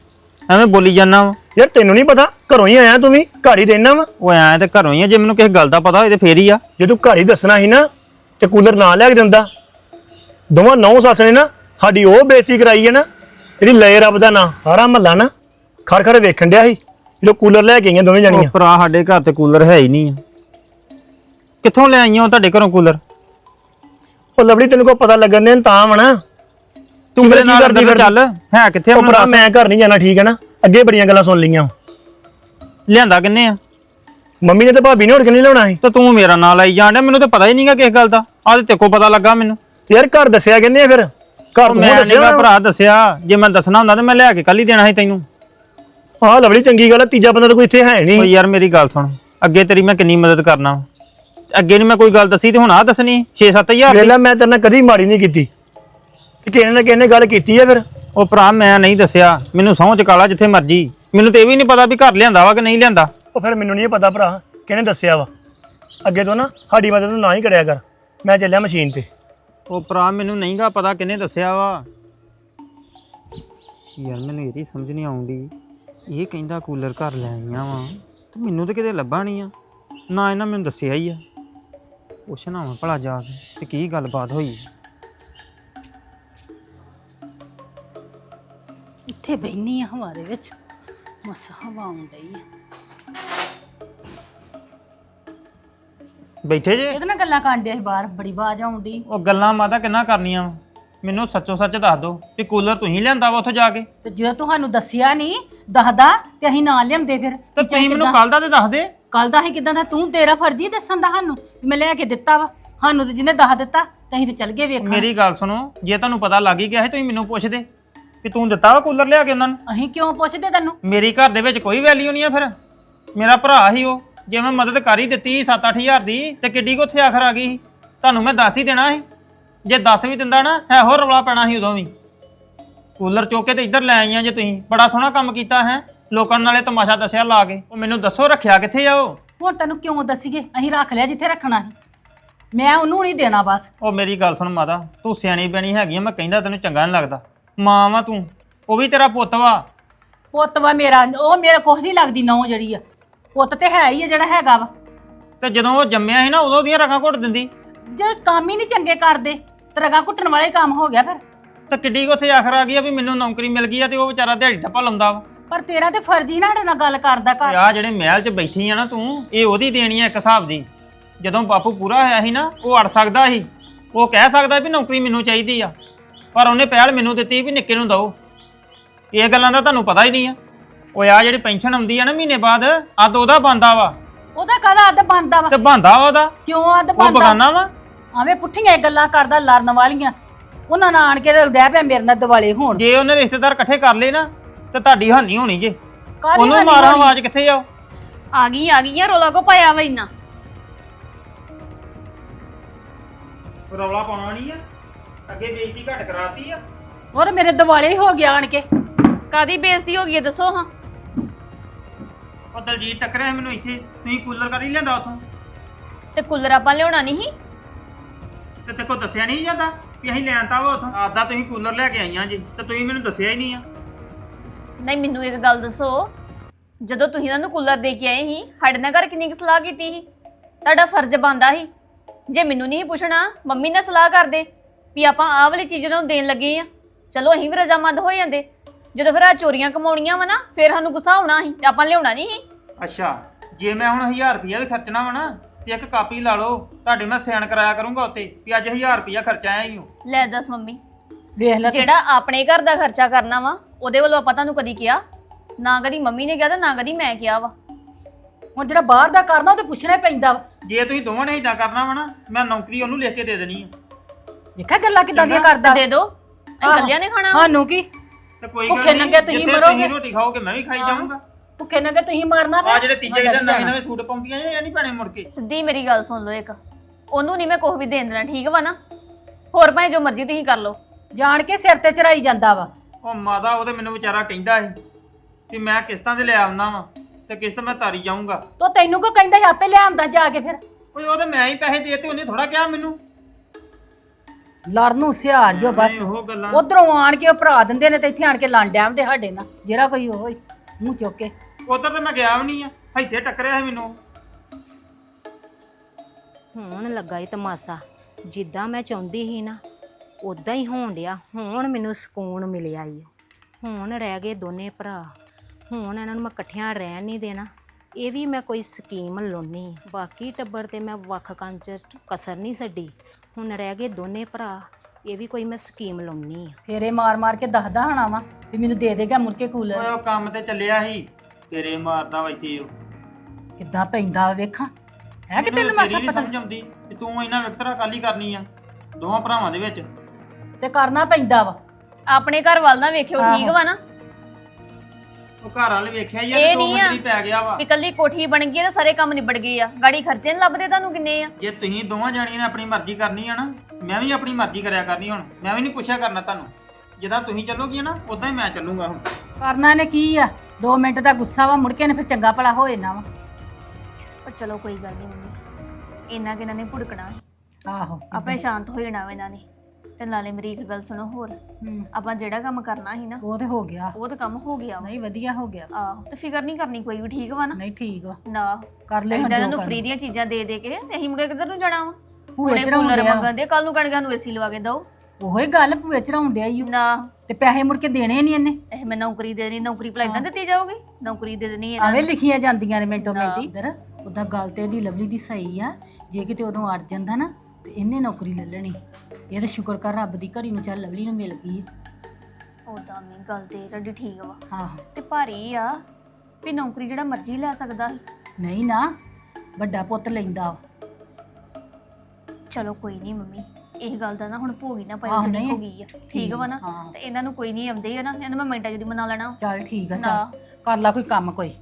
ਐਵੇਂ ਬੋਲੀ ਜਾਂਦਾ ਵਾ। ਯਾਰ ਤੈਨੂੰ ਨਹੀਂ ਪਤਾ ਘਰੋਂ ਹੀ ਆਇਆ ਤੂੰ ਵੀ ਘਰ ਹੀ ਰਹਿਣਾ ਵਾ। ਉਹ ਐਂ ਤੇ ਘਰੋਂ ਹੀ ਆ ਜੇ ਮੈਨੂੰ ਕਿਸੇ ਗੱਲ ਦਾ ਪਤਾ ਹੋਏ ਤੇ ਫੇਰ ਹੀ ਆ। ਜੇ ਤੂੰ ਘਰ ਹੀ ਦੱਸਣਾ ਸੀ ਨਾ ਤੇ ਕੂਲਰ ਨਾ ਲਿਆ ਕੇ ਦਿੰਦਾ। ਦੋਵਾਂ ਨੌ ਸੱਸ ਨੇ ਨਾ ਸਾਡੀ ਉਹ ਬੇਇੱਜ਼ਤੀ ਕਰਾਈ ਹੈ ਨਾ ਜਿਹੜੀ ਲਏ ਰੱਬ ਦਾ ਨਾਂ ਸਾਰਾ ਮਹੱਲਾ ਨਾ ਖਰ ਖਰ ਵੇਖਣ ਡਿਆ ਸੀ ਜਦੋਂ ਕੂਲਰ ਲੈ ਕੇ ਆਈਆਂ ਦੋਵੇਂ ਉਹ ਜਾਣੀਆਂ ਭਰਾ ਸਾਡੇ ਘਰ ਤੇ ਕੂਲਰ ਹੈ ਹੀ ਨਹੀਂ ਆ। ਕਿੱਥੋਂ ਲੈ ਆਈਆਂ ਉਹ ਤੁਹਾਡੇ ਘਰੋਂ ਕੂਲਰ? ਉਹ ਲਵੜੀ ਤੈਨੂੰ ਕੋ ਪਤਾ ਲੱਗਣ ਦੇ ਤਾਂ ਵਣਾ ਤੂੰ ਮੇਰੇ ਨਾਲ ਕਰਦੀ ਅੰਦਰ? ਚੱਲ ਹੈ ਕਿੱਥੇ ਉਹ ਭਰਾ। ਮੈਂ ਘਰ ਨਹੀਂ ਜਾਣਾ ਠੀਕ ਹੈ ਨਾ? ਅੱਗੇ ਬੜੀਆਂ ਗੱਲਾਂ ਸੁਣ ਲਈਆਂ। ਲਿਆਂਦਾ ਕਿੰਨੇ ਆ? ਮੰਮੀ ਨੇ ਤੇ ਭਾਬੀ ਨੇ ਹੋਰ ਕਿ ਨਹੀਂ ਲਿਆਉਣਾ ਸੀ? ਤੇ ਤੂੰ ਮੇਰਾ ਨਾਂ ਲਾਈ ਜਾਣ ਡਿਆ ਮੈਨੂੰ ਤਾਂ ਪਤਾ ਹੀ ਨਹੀਂਗਾ ਕਿਸ ਗੱਲ ਦਾ। ਆਹ ਤੇ ਕੋ ਪਤਾ ਲੱਗਾ ਮੈਨੂੰ। ਤੇ ਯਾਰ ਘਰ ਦੱਸਿਆ ਕਹਿੰਦੇ ਆ ਫਿਰ? ਘਰ ਮੈਂ ਦੱਸਿਆ ਨਹੀਂਗਾ ਭਰਾ ਦੱਸਿਆ। ਜੇ ਮੈਂ ਦੱਸਣਾ ਹੁੰਦਾ ਤੇ ਮੈਂ ਲਿਆ ਕੇ ਕੱਲ ਹੀ ਦੇਣਾ ਸੀ ਤੈਨੂੰ। ਆਹ ਲਵੜੀ ਚੰਗੀ ਗੱਲ ਆ ਤੀਜਾ ਬੰਦਾ ਤਾਂ ਕੋਈ ਇੱਥੇ ਹੈ ਓ ਨਹੀਂ ਯਾਰ ਮੇਰੀ ਗੱਲ ਸੁਣ। ਅੱਗੇ ਤੇਰੀ ਮੈਂ ਕਿੰਨੀ ਮਦਦ ਕਰਨਾ ਵਾ। ਅੱਗੇ ਨਹੀਂ ਮੈਂ ਕੋਈ ਗੱਲ ਦੱਸੀ ਤੇ ਹੁਣ ਆ ਦੱਸਣੀ 6-7000 ਵੇਲਾ ਮੈਂ ਤੇਰੇ ਨਾਲ ਕਦੀ ਮਾੜੀ ਨਹੀਂ ਕੀਤੀ। ਤੇ ਕਿਸੇ ਨਾ ਕਿਸੇ ਨੇ ਗੱਲ ਕੀਤੀ ਆ ਫਿਰ। ਉਹ ਭਰਾ ਮੈਂ ਨਹੀਂ ਦੱਸਿਆ। ਮੈਨੂੰ ਸਹੁੰ ਚਕਾਲਾ ਜਿੱਥੇ ਮਰਜ਼ੀ। ਮੈਨੂੰ ਤੇ ਇਹ ਵੀ ਨਹੀਂ ਪਤਾ ਵੀ ਘਰ ਲਿਆਂਦਾ ਵਾ ਕਿ ਨਹੀਂ ਲਿਆਂਦਾ। ਉਹ ਫਿਰ ਮੈਨੂੰ ਨਹੀਂ ਪਤਾ ਭਰਾ ਕਿਹਨੇ ਦੱਸਿਆ ਵਾ। ਅੱਗੇ ਤੋਂ ਨਾ ਸਾਡੀ ਮਦਦ ਨੂੰ ਨਾ ਹੀ ਕਰਿਆ ਕਰ। ਮੈਂ ਚੱਲਿਆ ਮਸ਼ੀਨ ਤੇ। ਉਹ ਭਰਾ ਮੈਨੂੰ ਨਹੀਂਗਾ ਪਤਾ ਕਿਹਨੇ ਦੱਸਿਆ ਵਾ। ਯਾਰ, ਮੈਨੂੰ ਇਹਦੀ ਸਮਝ ਨਹੀਂ ਆਉਂਦੀ ਇਹ ਕਹਿੰਦਾ ਕੂਲਰ ਘਰ ਲੈ ਆਈਆਂ ਵਾ ਤੇ ਮੈਨੂੰ ਤਾਂ ਕਿਤੇ ਲੱਭਾ ਨਹੀਂ ਆ। ਨਾ ਇਹਨਾਂ ਮੈਨੂੰ ਦੱਸਿਆ ਹੀ ਆ। ਪੁੱਛਣਾ ਵਾ ਭਲਾ ਜਾ ਕੇ ਤੇ ਕੀ ਗੱਲਬਾਤ ਹੋਈ। ਇੱਥੇ ਬੈਣੀ ਆ ਹਵਾ ਦੇ ਵਿੱਚ। ਮਸਾ ਹਵਾ ਆਉਣ ਡਈ ਆ। ਬੈਠੇ ਜੇ। ਇਹਦੇ ਨਾਲ ਗੱਲਾਂ ਕਾਂਡਿਆ ਸੀ ਬਾਹਰ ਬੜੀ ਆਉਣ ਡਈ ਉਹ ਗੱਲਾਂ ਮਾਤਾ ਕਿੰਨਾ ਕਰਨੀਆਂ ਵਾ? ਮੈਨੂੰ ਸੱਚੋ ਸੱਚ ਦੱਸ ਦਿਓ ਵੀ ਕੂਲਰ ਤੁਸੀਂ ਲਿਆਂਦਾ ਵਾ ਉੱਥੋਂ ਜਾ ਕੇ? ਤੇ ਜੇ ਤੁਹਾਨੂੰ ਦੱਸਿਆ ਨਹੀਂ ਦੱਸਦਾ ਤੇ ਅਸੀਂ ਨਾਲ ਲਿਆਉਂਦੇ ਫਿਰ। ਤੇ ਤੁਸੀਂ ਮੈਨੂੰ ਕੱਲ ਦਾ ਤੇ ਦੱਸ ਦੇ। ਕੱਲ ਦਾ ਅਸੀਂ ਕਿਦਾਂ ਦਾ ਤੂੰ ਤੇਰਾ ਫਰਜ਼ ਹੀ ਦੱਸਣ ਦਾ ਸਾਨੂੰ ਵੀ ਮੈਂ ਲੈ ਕੇ ਦਿੱਤਾ ਵਾ। ਸਾਨੂੰ ਤੇ ਜਿਹਨੇ ਦੱਸ ਦਿੱਤਾ ਤੇ ਅਸੀਂ ਤੇ ਚੱਲ ਗਏ ਵੇਖਣ। ਮੇਰੀ ਗੱਲ ਸੁਣੋ ਜੇ ਤੁਹਾਨੂੰ ਪਤਾ ਲੱਗ ਹੀ ਗਿਆ ਹੈ ਤੁਸੀਂ ਮੈਨੂੰ ਪੁੱਛਦੇ ਕਿ ਤੂੰ ਦਿੱਤਾ ਵਾ ਕੂਲਰ ਲਿਆ ਕੇ ਉਹਨਾਂ ਨੂੰ? ਅਸੀਂ ਕਿਉਂ ਪੁੱਛਦੇ ਤੈਨੂੰ? ਮੇਰੀ ਘਰ ਦੇ ਵਿੱਚ ਕੋਈ ਵੈਲਿਊ ਨਹੀਂ ਆ ਫਿਰ। ਮੇਰਾ ਭਰਾ ਹੀ ਉਹ। ਜੇ ਮੈਂ ਮਦਦ ਕਰ ਹੀ ਦਿੱਤੀ 7-8000 ਦੀ ਤੇ ਕਿੱਡੀ ਕੁ ਉੱਥੇ ਆਖਰ ਆ ਗਈ ਸੀ? ਤੁਹਾਨੂੰ ਮੈਂ ਦੱਸ ਹੀ ਦੇਣਾ ਸੀ। ਜੇ ਦੱਸ ਵੀ ਦਿੰਦਾ ਨਾ ਹੈ ਹੋਰ ਰੌਲਾ ਪੈਣਾ ਸੀ ਉਦੋਂ ਵੀ। ਕੂਲਰ ਚੁੱਕ ਕੇ ਤੇ ਇੱਧਰ ਲੈ ਆਈਆਂ ਜੇ ਤੁਸੀਂ। ਬੜਾ ਸੋਹਣਾ ਕੰਮ ਕੀਤਾ ਹੈ। ਲੋਕਾਂ ਨਾਲੇ ਤਮਾਸ਼ਾ ਦੱਸਿਆ ਲਾ ਕੇ। ਉਹ ਮੈਨੂੰ ਦੱਸੋ ਰੱਖਿਆ ਕਿੱਥੇ ਆ ਉਹ? ਹੁਣ ਤੈਨੂੰ ਕਿਉਂ ਦੱਸੀਏ? ਅਸੀਂ ਰੱਖ ਲਿਆ ਜਿੱਥੇ ਰੱਖਣਾ ਸੀ। ਮੈਂ ਉਹਨੂੰ ਨਹੀਂ ਦੇਣਾ ਬਸ। ਉਹ ਮੇਰੀ ਗੱਲ ਸੁਣ ਮਾਤਾ ਤੂੰ ਸਿਆਣੀ ਬਣੀ ਹੈਗੀ ਆ ਮੈਂ ਕਹਿੰਦਾ ਤੈਨੂੰ ਚੰਗਾ ਨਹੀਂ ਲੱਗਦਾ। ਮਾਂ ਵਾ ਤੂੰ। ਉਹ ਵੀ ਤੇਰਾ ਪੁੱਤ ਵਾ। ਪੁੱਤ ਵਾ ਮੇਰਾ ਉਹ ਮੇਰਾ ਕੁਝ ਨਹੀਂ ਲੱਗਦੀ ਨੌ ਜਿਹੜੀ ਆ। ਪੁੱਤ ਤੇ ਹੈ ਹੀ ਆ ਜਿਹੜਾ ਹੈਗਾ ਵਾ। ਤੇ ਜਦੋਂ ਉਹ ਜੰਮਿਆ ਸੀ ਨਾ ਉਦੋਂ ਦੀਆਂ ਰਕਾਂ ਘੁੱਟ ਦਿੰਦੀ। ਜੇ ਕੰਮ ਹੀ ਨਹੀਂ ਚੰਗੇ ਕਰਦੇ ਤਰਗਾ ਘੁੱਟਣ ਵਾਲੇ ਕੰਮ ਹੋ ਗਿਆ ਫਿਰ। ਤੇ ਕਿੱਡੀ ਕੁ ਉੱਥੇ ਆਖਰ ਆ ਗਈ ਆ ਵੀ ਮੈਨੂੰ ਨੌਕਰੀ ਮਿਲ ਗਈ ਆ ਤੇ ਉਹ ਵਿਚਾਰਾ ਦਿਹਾੜੀ ਟੱਪਾ ਲਾਉਂਦਾ ਵਾ। ਪਰ ਤੇਰਾ ਤੇ ਫਰਜ਼ ਹੀ ਨਾ ਸਾਡੇ ਨਾਲ ਗੱਲ ਕਰਦਾ ਤੇ ਘਰ। ਆ ਜਿਹੜੇ ਮਹਿਲ 'ਚ ਬੈਠੀ ਆ ਨਾ ਤੂੰ ਇਹ ਉਹਦੀ ਦੇਣੀ ਆ ਇੱਕ ਹਿਸਾਬ ਦੀ। ਜਦੋਂ ਬਾਪੂ ਪੂਰਾ ਹੋਇਆ ਸੀ ਨਾ ਉਹ ਅੜ ਸਕਦਾ ਸੀ। ਉਹ ਕਹਿ ਸਕਦਾ ਵੀ ਨੌਕਰੀ ਮੈਨੂੰ ਚਾਹੀਦੀ ਆ ਪਰ ਉਹਨੇ ਪਹਿਲ ਮੈਨੂੰ ਦਿੱਤੀ ਵੀ ਨਿੱਕੇ ਨੂੰ ਦਓ। ਇਹ ਗੱਲਾਂ ਦਾ ਤੁਹਾਨੂੰ ਪਤਾ ਹੀ ਨਹੀਂ ਆ। ਓਏ ਆ ਜਿਹੜੀ ਪੈਨਸ਼ਨ ਆਉਂਦੀ ਆ ਨਾ ਮਹੀਨੇ ਬਾਅਦ ਅੱਧ ਉਹਦਾ ਬੰਦਾ ਵਾ। ਉਹਦਾ ਕਾਹਦਾ ਅੱਧ ਬੰਦਾ ਵਾ? ਤੇ ਬੰਦਾ ਉਹਦਾ। ਕਿਉਂ ਅੱਧ ਉਹ ਬਗਾਨਾ ਵਾ। ਆਵੇਂ ਪੁੱਠੀਆਂ ਹੀ ਗੱਲਾਂ ਕਰਦਾ ਲੜਨ ਵਾਲੀਆਂ। ਉਹਨਾਂ ਨਾਲ ਆਣ ਕੇ ਡਹਿ ਪਿਆ ਮੇਰੇ ਨਾਲ ਦਿਵਾਲੇ ਹੋਣ। ਜੇ ਉਹਨੇ ਰਿਸ਼ਤੇਦਾਰ ਇਕੱਠੇ ਕਰ ਲਏ ਨਾ ਤੇ ਤੁਹਾਡੀ ਹਾਨੀ ਹੋਣੀ ਜੇ। ਕਾਹਦੀ ਉਹਨੂੰ ਹਾਨੀ ਮਾਰਾਂ ਹੋਣੀ? ਆਵਾਜ਼ ਕਿੱਥੇ ਆ ਉਹ? ਆ ਗਈ ਆ ਗਈ ਆ ਰੋਲਾ ਕੋ ਪਾਇਆ ਵਾ ਇੰਨਾ? ਰੌਲਾ ਪਾਉਣਾ ਨਹੀਂ ਆ। ਅੱਗੇ ਬੇਇੱਜ਼ਤੀ ਘੱਟ ਕਰਾਤੀ ਆ। ਹੋਰ ਮੇਰੇ ਦਿਵਾਲੇ ਹੀ ਹੋ ਗਿਆ ਆਣ ਕੇ। ਕਾਦੀ ਬੇਇੱਜ਼ਤੀ ਹੋ ਗਈ ਹੈ ਦੱਸੋ ਹਾਂ। ਉਹ ਦਲਜੀਤ ਟੱਕਰਿਆ ਸੀ ਮੈਨੂੰ ਇੱਥੇ ਤੁਸੀਂ ਕੂਲਰ ਕਰ ਹੀ ਲਿਆਂਦਾ ਉੱਥੋਂ। ਤੇ ਕੂਲਰ ਆਪਾਂ ਲਿਆਉਣਾ ਨਹੀਂ ਸੀ? ਤੇ ਤੇ ਕੋ ਦੱਸਿਆ ਨਹੀਂ ਜਾਂਦਾ ਵੀ ਅਸੀਂ ਲੈਣ ਤਾ ਵਾ ਉੱਥੋਂ। ਆਦਾ ਤੁਸੀਂ ਕੂਲਰ ਲੈ ਕੇ ਆਈਆਂ ਜੀ ਤੇ ਤੁਸੀਂ ਮੈਨੂੰ ਦੱਸਿਆ ਹੀ ਨਹੀਂ ਆ। ਨਹੀਂ ਮੈਨੂੰ ਇੱਕ ਗੱਲ ਦੱਸੋ। ਜਦੋਂ ਤੁਸੀਂ ਉਹਨਾਂ ਨੂੰ ਕੂਲਰ ਦੇ ਕੇ ਆਏ ਸੀ ਸਾਡੇ ਨਾਲ ਘਰ ਕਿੰਨੀ ਕੁ ਸਲਾਹ ਕੀਤੀ ਸੀ? ਤੁਹਾਡਾ ਫਰਜ਼ ਬਣਦਾ ਸੀ। ਜੇ ਮੈਨੂੰ ਨਹੀਂ ਪੁੱਛਣਾ ਮੰਮੀ ਨਾਲ ਸਲਾਹ ਕਰਦੇ ਵੀ ਆਪਾਂ ਆਹ ਵਾਲੀ ਚੀਜ਼ ਨੂੰ ਦੇਣ ਲੱਗੇ ਆ ਚਲੋ ਅਸੀਂ ਵੀ ਰਜ਼ਾਮੰਦ ਹੋ ਜਾਂਦੇ। ਜਦੋਂ ਫਿਰ ਆ ਚੋਰੀਆਂ ਕਮਾਉਣੀਆਂ ਵਾ ਨਾ ਫਿਰ ਸਾਨੂੰ ਗੁੱਸਾ ਆਉਣਾ ਸੀ ਤੇ ਆਪਾਂ ਲਿਆਉਣਾ ਨਹੀਂ ਸੀ ਅੱਛਾ ਜੇ ਮੈਂ ਹੁਣ 1000 ਰੁਪਇਆ ਵੀ ਖਰਚਣਾ ਵਾ ਨਾ ਤੇ ਇੱਕ ਕਾਪੀ ਲਾ ਲਓ ਤੁਹਾਡੇ ਮੈਂ ਸਾਈਨ ਕਰਾਇਆ ਕਰੂੰਗਾ ਉੱਤੇ ਵੀ ਅੱਜ 1000 ਰੁਪਇਆ ਖਰਚਾ ਆਇਆ ਹੀ ਹੋ ਲੈ ਦੱਸ ਮੰਮੀ ਵੇਖ ਲੈ ਤੂੰ। ਜਿਹੜਾ ਆਪਣੇ ਘਰ ਦਾ ਖਰਚਾ ਕਰਨਾ ਵਾ ਉਹਦੇ ਵੱਲੋਂ ਆਪਾਂ ਤੁਹਾਨੂੰ ਕਦੀ ਕਿਹਾ ਨਾ ਕਦੀ ਮੰਮੀ ਨੇ ਕਿਹਾ ਤੇ ਨਾ ਕਦੀ ਮੈਂ ਕਿਹਾ ਵਾ ਹੁਣ ਜਿਹੜਾ ਬਾਹਰ ਦਾ ਕਰਨਾ ਉਹ ਤੇ ਪੁੱਛਣਾ ਹੀ ਪੈਂਦਾ ਵਾ ਜੇ ਤੁਸੀਂ ਦੋਵਾਂ ਨੇ ਇਦਾਂ ਕਰਨਾ ਵਾ ਨਾ ਮੈਂ ਨੌਕਰੀ ਉਹਨੂੰ ਲਿਖ ਕੇ ਦੇ ਦੇਣੀ ਆ ਦੇਖਿਆ ਗੱਲਾਂ ਕਿਦਾਂ ਦੀਆਂ। ਕਰਦਾ ਦੇ ਦੋ ਅਸੀਂ ਆਹੋ। ਇਕੱਲਿਆਂ ਨੇ ਖਾਣਾ ਵਾ। ਸਾਨੂੰ ਕੀ ਤੇ ਕੋਈ ਗੱਲ ਭੁੱਖੇ ਨਹੀਂ ਨੰਗੇ ਤੁਸੀਂ ਜਿੱਥੇ ਮਰੋਗੇ। ਤੁਸੀਂ ਰੋਟੀ ਖਾਓਗੇ ਮੈਂ ਵੀ ਖਾਈ ਜਾਊਂਗਾ। ਭੁੱਖੇ ਨੰਗੇ ਤੁਸੀਂ ਮਾਰਨਾ ਆ ਫਿਰ ਜਿਹੜੇ ਤੀਜੇ ਦਿਨ ਨਵੇਂ ਨਵੇਂ ਸੂਟ ਪਾਉਂਦੀਆਂ ਨੇ ਇਹ ਨਹੀਂ ਪੈਣੇ ਮੁੜ ਕੇ। ਸਿੱਧੀ ਮੇਰੀ ਗੱਲ ਸੁਣ ਲਓ ਇੱਕ। ਉਹਨੂੰ ਨਹੀਂ ਮੈਂ ਕੁਝ ਵੀ ਦੇਣ ਦੇਣਾ ਠੀਕ ਵਾ ਨਾ? ਹੋਰ ਭਾਵੇਂ ਜੋ ਮਰਜ਼ੀ ਤੁਸੀਂ ਕਰ ਲਓ। ਜਾਣ ਕੇ ਸਿਰ ਤੇ ਚੜਾਈ ਜਾਂਦਾ ਵਾ। ਉਹ ਮਾਦਾ ਉਹ ਤੇ ਮੈਨੂੰ ਵਿਚਾਰਾ ਕਹਿੰਦਾ ਸੀ ਕਿ ਮੈਂ ਕਿਸ਼ਤਾਂ ਤੇ ਲੈ ਆਉਣਾ ਵਾ ਤੇ ਕਿਸ਼ਤ ਮੈਂ ਤਾਰੀ ਜਾਊਂਗਾ। ਤੋ ਤੈਨੂੰ ਕੋ ਕਹਿੰਦਾ ਸੀ ਆਪੇ ਲਿਆਂਦਾ ਜਾ ਕੇ ਫਿਰ। ਓਏ ਉਹ ਤੇ ਮੈਂ ਹੀ ਪੈਸੇ ਦੇਤੇ ਉਹਨੇ ਥੋੜਾ ਕਿਹਾ ਮੈਨੂੰ। ਲੜ ਨੂੰ ਸਿਹਾਰ ਜੋ ਬਸ। ਨਹੀਂ, ਉਹ ਗੱਲਾਂ ਉਧਰੋਂ ਆਣ ਕੇ ਉਹ ਭਰਾ ਦਿੰਦੇ ਨੇ ਤੇ ਇੱਥੇ ਆਣ ਕੇ ਲਾਂਡਿਆਂ ਦੇ ਸਾਡੇ ਨਾਲ। ਜਿਹੜਾ ਕੋਈ ਉਹ ਹੀ ਮੂੰਹ ਚੁੱਕ ਕੇ। ਉਧਰ ਤੇ ਮੈਂ ਗਿਆ ਵੀ ਨਹੀਂ ਆ ਇੱਥੇ ਟੱਕਰਿਆ ਸੀ ਮੈਨੂੰ। ਹੁਣ ਲੱਗਾ ਈ ਤਮਾਸਾ। ਜਿੱਦਾਂ ਮੈਂ ਚਾਹੁੰਦੀ ਸੀ ਨਾ ਉਦਾਂ ਹੀ ਹੋਣ ਡਿਆ। ਹੁਣ ਮੈਨੂੰ ਸਕੂਨ ਮਿਲਿਆ ਈ। ਹੁਣ ਰਹਿ ਗਏ ਦੋਨੇ ਭਰਾ। ਹੁਣ ਇਹਨਾਂ ਨੂੰ ਮੈਂ ਇਕੱਠਿਆਂ ਰਹਿਣ ਨਹੀਂ ਦੇਣਾ। ਇਹ ਵੀ ਮੈਂ ਕੋਈ ਸਕੀਮ ਲਾਉਣੀ। ਬਾਕੀ ਟੱਬਰ ਤੇ ਮੈਂ ਵੱਖ ਕੰਚ ਕਸਰ ਨਹੀਂ ਛੱਡੀ। ਹੁਣ ਰਹਿ ਗਏ ਦੋਨੇ ਭਰਾ ਇਹ ਵੀ ਕੋਈ ਮੈਂ ਸਕੀਮ ਲਾਉਣੀ ਆ। ਫੇਰੇ ਮਾਰ ਮਾਰ ਕੇ ਦੱਸਦਾ ਹਣਾ ਵਾ ਵੀ ਮੈਨੂੰ ਦੇ ਦੇਗਾ ਮੁੜ ਕੇ ਕੂਲਰ। ਓਏ ਉਹ ਕੰਮ ਤੇ ਚੱਲਿਆ ਸੀ ਤੇਰੇ ਮਾਰਦਾ ਵਾ ਇੱਥੇ ਉਹ। ਕਿੱਦਾਂ ਪੈਂਦਾ ਵਾ ਵੇਖਾਂ। ਹੈ ਕਿ ਮੈਨੂੰ ਤੈਨੂੰ ਮਾਸਾ ਤੇਰੀ ਨੀ ਪਤਾ ਸਮਝ ਆਉਂਦੀ ਕਿ ਤੂੰ ਇਹਨਾਂ ਵਿਕਤਰਾ ਕਾਲੀ ਕਰਨੀ ਆ ਦੋਵਾਂ ਭਰਾਵਾਂ ਦੇ ਵਿੱਚ। ਤੇ ਕਰਨਾ ਪੈਂਦਾ ਵਾ। ਆਪਣੇ ਘਰ ਵੱਲ ਨਾ ਵੇਖਿਓ ਠੀਕ ਵਾ ਨਾ? ਉਹ ਘਰ ਵਾਲੇ ਵੇਖਿਆ ਇਹ ਯਾਰ ਦੋ ਨਹੀਂ ਆ। ਮਿੰਟ ਹੀ ਪੈ ਗਿਆ ਵਾ। ਵੀ ਕੱਲੀ ਕੋਠੀ ਬਣ ਗਈ ਹੈ ਤੇ ਸਾਰੇ ਕੰਮ ਨਿਬੜ ਗਏ ਆ। ਗਾੜੀ ਖਰਚੇ ਨੀ ਲੱਭਦੇ ਤੁਹਾਨੂੰ ਕਿੰਨੇ ਆ? ਜੇ ਤੁਸੀਂ ਦੋਵਾਂ ਜਾਣੀਆਂ ਨੇ ਆਪਣੀ ਮਰਜ਼ੀ ਕਰਨੀ ਆ ਨਾ ਮੈਂ ਵੀ ਆਪਣੀ ਮਰਜ਼ੀ ਕਰਿਆ ਕਰਨੀ ਹੁਣ। ਮੈਂ ਵੀ ਨਹੀਂ ਪੁੱਛਿਆ ਕਰਨਾ ਤੁਹਾਨੂੰ। ਜਿੱਦਾਂ ਤੁਸੀਂ ਚੱਲੋਗੇ ਨਾ ਉਦਾਂ ਹੀ ਮੈਂ ਚੱਲੂਗਾ ਹੁਣ। ਕਰਨਾ ਨੇ ਕੀ ਆ? 2 ਮਿੰਟ ਦਾ ਗੁੱਸਾ ਵਾ ਮੁੜ ਕੇ ਨੇ ਫਿਰ ਚੰਗਾ ਭਲਾ ਹੋਏ ਨਾ ਵਾ। ਪਰ ਚਲੋ ਕੋਈ ਗੱਲ ਨਹੀਂ ਮੰਮੀ। ਇੰਨਾ ਕਿ ਇਹਨਾਂ ਨੇ ਭੁੜਕਣਾ ਸੀ। ਆਹੋ। ਆਪੇ ਸ਼ਾਂਤ ਹੋ ਜਾਣਾ ਵਾ ਇਹਨਾਂ ਨੇ। ਤੇ ਨਾਲੇ ਮੇਰੀ ਇੱਕ ਗੱਲ ਸੁਣੋ ਹੋਰ। ਹੂੰ, ਆਪਾਂ ਜਿਹੜਾ ਕੰਮ ਕਰਨਾ ਸੀ ਨਾ ਉਹ ਤੇ ਹੋ ਗਿਆ। ਉਹ ਤਾਂ ਕੰਮ ਹੋ ਗਿਆ ਵਾ। ਨਹੀਂ ਵਧੀਆ ਹੋ ਗਿਆ। ਆਹੋ ਤੇ ਫਿਕਰ ਨਹੀਂ ਕਰਨੀ ਕੋਈ ਵੀ ਠੀਕ ਵਾ ਨਾ? ਨਹੀਂ ਠੀਕ ਵਾ। ਨਾ। ਕਰ ਲੈ ਹੁਣ ਇਹਨਾਂ ਨੂੰ। ਫ੍ਰੀ ਦੀਆਂ ਚੀਜ਼ਾਂ ਦੇ ਦੇ ਕੇ ਤੇ ਅਸੀਂ ਮੁੜੇ ਕਿੱਧਰ ਨੂੰ ਜਾਣਾ ਵਾ? ਭੂਏ ਹੁਣੇ ਚੜਾਉਣ ਕੂਲਰ ਡਿਆ। ਵਾ। ਮੰਗਣ ਦੇ ਕੱਲ ਨੂੰ ਕਣਕਾਂ ਨੂੰ ਏਸੀ ਲਵਾ ਕੇ ਦਓ। ਉਹੋ ਹੀ ਗੱਲ ਭੂਏ ਚੜਾਉਣ ਡਿਆ ਈ ਓ। ਨਾ। ਤੇ ਪੈਸੇ ਮੁੜ ਕੇ ਦੇਣੇ ਨਹੀਂ ਇਹਨੇ। ਇਹ ਮੈਂ ਨੌਕਰੀ ਦੇ ਦੇਣੀ ਨੌਕਰੀ ਭਲਾ ਇਦਾਂ ਦਿੱਤੀ ਜਾਊਗੀ? ਨੌਕਰੀ ਦੇ ਦੇਣੀ ਇਹਨਾਂ ਆਵੇ ਲਿਖੀਆਂ ਜਾਂਦੀਆਂ ਨੇ ਮਿੰਟੋ ਮਿੰਟੀ ਇਧਰ ਉਹਦਾ ਗੱਲ ਤੇ ਇਹਦੀ ਲਵਲੀ ਦੀ ਸਹੀ ਆ। ਜੇ ਕਿਤੇ ਉਦੋਂ ਅੜ ਜਾਂਦਾ ਨਾ ਤੇ ਇਹਨੇ ਨੌਕਰੀ ਲੈ ਲੈਣੀ। ਇਹ ਤਾਂ ਸ਼ੁਕਰ ਕਰ ਰੱਬ ਦੀ ਘੜੀ ਨੂੰ ਚੱਲ ਲਵਲੀ ਨੂੰ ਮਿਲ ਗਈ। ਉਦਾਂ ਨਹੀਂ ਗੱਲ ਤੇ ਤੁਹਾਡੀ ਠੀਕ ਵਾ। ਆਹੋ ਤੇ ਭਾਰੀ ਆ ਵੀ ਨੌਕਰੀ ਜਿਹੜਾ ਮਰਜ਼ੀ ਲੈ ਸਕਦਾ ਸੀ। ਨਹੀਂ ਨਾ ਵੱਡਾ ਪੁੱਤ ਲੈਂਦਾ। ਵਾ। ਚਲੋ ਕੋਈ ਨਹੀਂ ਮੰਮੀ ਇਹ ਗੱਲ ਦਾ ਨਾ ਹੁਣ ਭੋਗੀ ਨਾ ਆਹ, ਪਾਈ ਜਿਹੜੀ ਨਹੀਂ। ਹੋ ਗਈ ਆ। ਠੀਕ ਵਾ ਨਾ? ਹਾਂ। ਤੇ ਇਹਨਾਂ ਨੂੰ ਕੋਈ ਨਹੀਂ ਆਉਂਦੇ ਆ ਨਾ ਇਹਨਾਂ ਨੂੰ ਮੈਂ ਮਿੰਟਾਂ ਜਦੀ ਮਨਾ ਲੈਣਾ। ਚੱਲ ਠੀਕ ਆ ਨਾ। ਚੱਲ ਕਰ ਲੈ ਕੋਈ ਕੰਮ ਕੋਈ।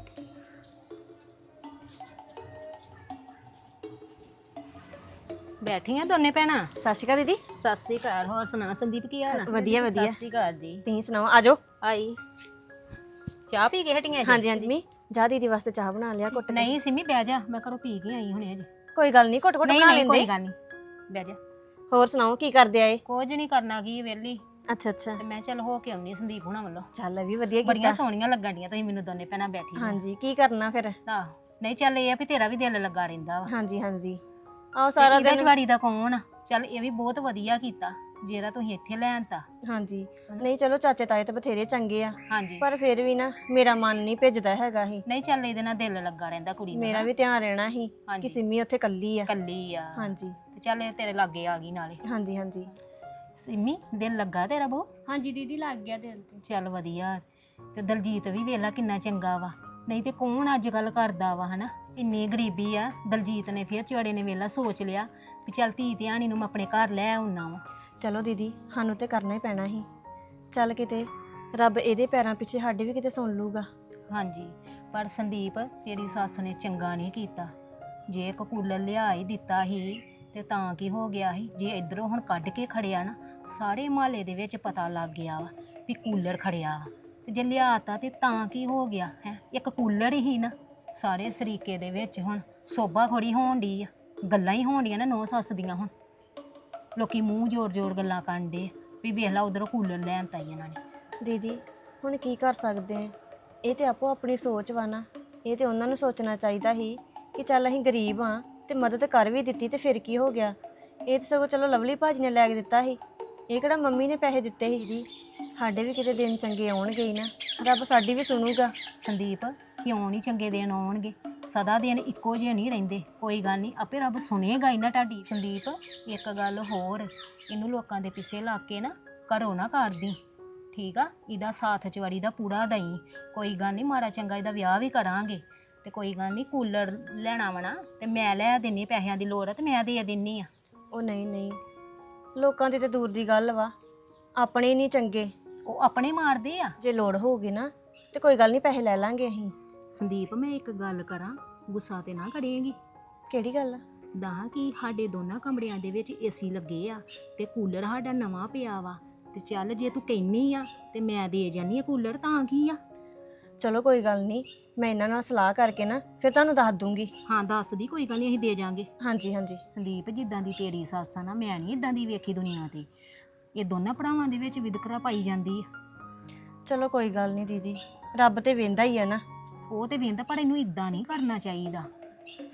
ਬੈਠੀਆਂ ਦੋਨੇ ਭੈਣਾਂ। ਸਤਿ ਸ਼੍ਰੀ ਅਕਾਲ ਦੀਦੀ। ਸਤਿ ਸ੍ਰੀ ਅਕਾਲ ਹੋਰ ਸੁਣਾ ਸੰਦੀਪ ਕੀ ਹਾਲ ਆ? ਵਧੀਆ ਵਧੀਆ। ਸਤਿ ਸ੍ਰੀ ਅਕਾਲ ਜੀ। ਤੁਸੀਂ ਸੁਣਾਓ ਆਜੋ। ਆਈ। ਚਾਹ ਪੀ ਕੇ ਹਟੀਆਂ ਜੀ? ਹਾਂਜੀ ਹਾਂਜੀ। ਮੀ ਜਾ ਦੀਦੀ ਵਾਸਤੇ ਚਾਹ ਬਣਾ ਲਿਆ ਘੁੱਟ ਕੇ। ਨਹੀਂ ਸਿਮੀ ਬਹਿ ਜਾ। ਮੈਂ ਘਰੋਂ ਪੀ ਕੇ ਆਈ ਹੁਣੇ ਅਜੇ। ਕੋਈ ਗੱਲ ਨਹੀਂ ਘੁੱਟ ਘੁੱਟ ਨਹੀਂ ਬਣਾ ਨਹੀਂ ਕੋਈ ਲੈਂਦੇ। ਗੱਲ ਨਹੀਂ। ਬਹਿ ਜਾ। ਹੋਰ ਸੁਣਾਓ ਕੀ ਕਰਦੇ ਆਏ? ਕੁਝ ਨਹੀਂ ਕਰਨਾ ਕੀ ਵੇਲੀ ਅੱਛਾ ਅੱਛਾ। ਤੇ ਮੈਂ ਚੱਲ ਹੋ ਕੇ ਆਉਣੀ ਸੰਦੀਪ ਹੁਣਾਂ ਵੱਲੋਂ। ਚੱਲ ਇਹ ਵੀ ਵਧੀਆ ਬੜੀਆਂ ਕੀਤਾ ਸੋਹਣੀਆਂ ਲੱਗਣ ਡੀਆਂ ਤੁਸੀਂ ਮੈਨੂੰ ਦੋਨੇ ਭੈਣਾਂ ਬੈਠੀ ਹਾਂਜੀ ਕੀ ਕਰਨਾ ਫਿਰ? ਆਹ ਨਹੀਂ ਚੱਲ ਇਹ ਆ ਵੀ ਤੇਰਾ ਵੀ ਦਿਲ ਲੱਗਾ ਰਹਿੰਦਾ ਵਾ। ਹਾਂਜੀ ਹਾਂਜੀ। ਆਓ ਸਾਰਾ ਦਿਨ ਜਵਾੜੀ ਦਾ ਕੌਣ ਆ? ਚੱਲ ਇਹ ਵੀ ਬਹੁਤ ਵਧੀਆ ਕੀਤਾ ਜਿਹੜਾ ਤੁਸੀਂ ਇੱਥੇ ਲੈਣ ਤਾ ਹਾਂਜੀ। ਨਹੀਂ ਚਲੋ ਚਾਚੇ ਤਾਏ ਤਾਂ ਬਥੇਰੇ ਚੰਗੇ ਆ। ਹਾਂਜੀ। ਪਰ ਫਿਰ ਵੀ ਨਾ ਮੇਰਾ ਮਨ ਨਹੀਂ ਭਿੱਜਦਾ ਹੈਗਾ ਹੀ ਨਹੀਂ ਚੱਲ ਇਹਦੇ ਨਾਲ ਦਿਲ ਲੱਗਾ ਰਹਿੰਦਾ ਕੁੜੀ ਦਾ ਮੇਰਾ ਵੀ ਧਿਆਨ ਰਹਿਣਾ ਸੀ ਹਾਂਜੀ। ਕਿ ਸਿੰਮੀ ਉੱਥੇ ਕੱਲੀ ਆ। ਕੱਲੀ ਆ। ਹਾਂਜੀ। ਤੇ ਚੱਲ ਇਹ ਤੇਰੇ ਲਾਗੇ ਆ ਗਈ ਨਾਲੇ। ਹਾਂਜੀ ਹਾਂਜੀ। ਸਿੰਮੀ ਦਿਲ ਲੱਗਾ ਤੇਰਾ ਬਹੁ ਹਾਂਜੀ ਦੀਦੀ ਲੱਗ ਗਿਆ ਦਿਲ ਤੇ। ਚੱਲ ਵਧੀਆ। ਤੇ ਦਲਜੀਤ ਵੀ ਵੇਲਾ ਕਿੰਨਾ ਚੰਗਾ ਵਾ। ਨਹੀਂ ਤੇ ਕੌਣ ਅੱਜ ਕੱਲ ਕਰਦਾ ਵਾ ਹਨਾ? ਇੰਨੀ ਗਰੀਬੀ ਆ ਦਲਜੀਤ ਨੇ ਫਿਰ ਚੜੇ ਨੇ ਵੇਲਾ ਸੋਚ ਲਿਆ ਵੀ ਚੱਲ ਧੀ ਧਿਆਣੀ ਨੂੰ ਮੈਂ ਆਪਣੇ ਘਰ ਲੈ ਆਉਣਾ ਵਾ। ਚਲੋ ਦੀਦੀ ਸਾਨੂੰ ਤੇ ਕਰਨਾ ਹੀ ਪੈਣਾ ਸੀ। ਚੱਲ ਕਿਤੇ ਰੱਬ ਇਹਦੇ ਪੈਰਾਂ ਪਿੱਛੇ ਸਾਡੇ ਵੀ ਕਿਤੇ ਸੁਣ ਲੂਗਾ। ਹਾਂਜੀ ਪਰ ਸੰਦੀਪ ਤੇਰੀ ਸੱਸ ਨੇ ਚੰਗਾ ਨਹੀਂ ਕੀਤਾ। ਜੇ ਇੱਕ ਕੂਲਰ ਲਿਆ ਹੀ ਦਿੱਤਾ ਹੀ ਤੇ ਤਾਂ ਕੀ ਹੋ ਗਿਆ ਸੀ? ਜੇ ਇਧਰੋਂ ਹੁਣ ਕੱਢ ਕੇ ਖੜਿਆ ਨਾ ਸਾਰੇ ਮਹੱਲੇ ਦੇ ਵਿੱਚ ਪਤਾ ਲੱਗ ਗਿਆ ਵਾ ਵੀ ਕੂਲਰ ਖੜਿਆ ਵਾ। ਤੇ ਜੇ ਲਿਆਤਾ ਤੇ ਤਾਂ ਕੀ ਹੋ ਗਿਆ ਹੈ? ਇੱਕ ਕੂਲਰ ਹੀ ਨਾ। ਸਾਰੇ ਸਰੀਕੇ ਦੇ ਵਿੱਚ ਹੁਣ ਸੋਭਾ ਖੋੜੀ ਹੋਣ ਦੀ ਆ। ਗੱਲਾਂ ਹੀ ਹੋਣੀਆਂ ਨਾ ਨੋ ਸੱਸ ਦੀਆਂ ਹੁਣ। ਲੋਕੀ ਮੂੰਹ ਜੋੜ ਜੋੜ ਗੱਲਾਂ ਕਰਨ ਦੇ ਵੀ ਵੇਖ ਲਾ ਉਧਰੋਂ ਕੂਲਰ ਲੈਣ ਤਾਈ ਇਹਨਾਂ ਨੇ ਦੀਦੀ ਹੁਣ ਕੀ ਕਰ ਸਕਦੇ ਆ? ਇਹ ਤੇ ਆਪੋ ਆਪਣੀ ਸੋਚ ਵਾ ਨਾ। ਇਹ ਤੇ ਉਹਨਾਂ ਨੂੰ ਸੋਚਣਾ ਚਾਹੀਦਾ ਸੀ ਕਿ ਚੱਲ ਅਸੀਂ ਗਰੀਬ ਆ ਤੇ ਮਦਦ ਕਰ ਵੀ ਦਿੱਤੀ ਤੇ ਫਿਰ ਕੀ ਹੋ ਗਿਆ? ਇਹ ਤੇ ਸਗੋਂ ਚਲੋ ਲਵਲੀ ਭਾਜੀ ਨੇ ਲੈ ਕੇ ਦਿੱਤਾ ਸੀ। ਇਹ ਕਿਹੜਾ ਮੰਮੀ ਨੇ ਪੈਸੇ ਦਿੱਤੇ ਸੀ ਜੀ ਸਾਡੇ ਵੀ ਕਿਤੇ ਦਿਨ ਚੰਗੇ ਆਉਣਗੇ ਹੀ ਨਾ। ਰੱਬ ਸਾਡੀ ਵੀ ਸੁਣੂਗਾ। ਸੰਦੀਪ ਕਿਉਂ ਨਹੀਂ ਚੰਗੇ ਦਿਨ ਆਉਣਗੇ? ਸਦਾ ਦਿਨ ਇੱਕੋ ਜਿਹੇ ਨਹੀਂ ਰਹਿੰਦੇ। ਕੋਈ ਗੱਲ ਨਹੀਂ ਆਪੇ ਰੱਬ ਸੁਣੇਗਾ ਹੀ ਨਾ ਤੁਹਾਡੀ। ਸੰਦੀਪ ਇੱਕ ਗੱਲ ਹੋਰ ਇਹਨੂੰ ਲੋਕਾਂ ਦੇ ਪਿੱਛੇ ਲਾ ਕੇ ਨਾ ਘਰੋਂ ਨਾ ਕਰਦੀ। ਠੀਕ ਆ? ਇਹਦਾ ਸਾਥ ਚਵਾੜੀ ਦਾ ਪੂਰਾ ਦਈ। ਕੋਈ ਗੱਲ ਨਹੀਂ ਮਾੜਾ ਚੰਗਾ ਇਹਦਾ ਵਿਆਹ ਵੀ ਕਰਾਂਗੇ। ਤੇ ਕੋਈ ਗੱਲ ਨਹੀਂ ਕੂਲਰ ਲੈਣਾ ਵਣਾ ਤੇ ਮੈਂ ਲੈ ਦਿੰਨੀ ਪੈਸਿਆਂ ਦੀ ਲੋੜ ਆ ਤੇ ਮੈਂ ਦੇ ਦਿੰਨੀ ਆ। ਉਹ ਨਹੀਂ ਨਹੀਂ। ਲੋਕਾਂ ਦੀ ਤੇ ਦੂਰ ਦੀ ਗੱਲ ਵਾ। ਆਪਣੇ ਨਹੀਂ ਚੰਗੇ। ਉਹ ਆਪਣੇ ਮਾਰਦੇ ਆ। ਜੇ ਲੋੜ ਹੋਊਗੀ ਨਾ ਤੇ ਕੋਈ ਗੱਲ ਨਹੀਂ ਪੈਸੇ ਲੈ ਲਾਂਗੇ ਅਸੀਂ। ਸੰਦੀਪ ਮੈਂ ਇੱਕ ਗੱਲ ਕਰਾਂ ਗੁੱਸਾ ਤੇ ਨਾ ਕਰੇਂਗੀ ਕਿਹੜੀ ਗੱਲ ਆ? ਦਾ ਕਿ ਸਾਡੇ ਦੋਨਾਂ ਕਮਰਿਆਂ ਦੇ ਵਿੱਚ ਏਸੀ ਲੱਗੇ ਆ ਤੇ ਕੂਲਰ ਸਾਡਾ ਨਵਾਂ ਪਿਆ ਵਾ ਤੇ ਚੱਲ ਜੇ ਤੂੰ ਕਹਿਨੀ ਆ ਤੇ ਮੈਂ ਦੇ ਜਾਨੀ ਆ ਕੂਲਰ ਤਾਂ ਕੀ ਆ? ਚਲੋ ਕੋਈ ਗੱਲ ਨਹੀਂ ਮੈਂ ਇਹਨਾਂ ਨਾਲ ਸਲਾਹ ਕਰਕੇ ਨਾ ਫਿਰ ਤੁਹਾਨੂੰ ਦੱਸ ਦੂੰਗੀ। ਹਾਂ ਦੱਸ ਦੀ ਕੋਈ ਗੱਲ ਨਹੀਂ ਅਸੀਂ ਦੇ ਜਾਾਂਗੇ। ਹਾਂਜੀ ਹਾਂਜੀ। ਸੰਦੀਪ ਜਿੱਦਾਂ ਦੀ ਤੇਰੀ ਸੱਸ ਆ ਨਾ ਮੈਂ ਨਹੀਂ ਇਦਾਂ ਦੀ ਵੇਖੀ ਦੁਨੀਆ ਤੇ। ਇਹ ਦੋਨਾਂ ਭਰਾਵਾਂ ਦੇ ਵਿੱਚ ਵਿਦਕਰਾ ਪਾਈ ਜਾਂਦੀ ਆ। ਚਲੋ ਕੋਈ ਗੱਲ ਨਹੀਂ ਦੀਦੀ ਰੱਬ ਤੇ ਵੇਂਦਾ ਹੀ ਆ ਨਾ। ਉਹ ਤੇ ਵੇਂਦਾ ਪਰ ਇਹਨੂੰ ਇਦਾਂ ਨਹੀਂ ਕਰਨਾ ਚਾਹੀਦਾ।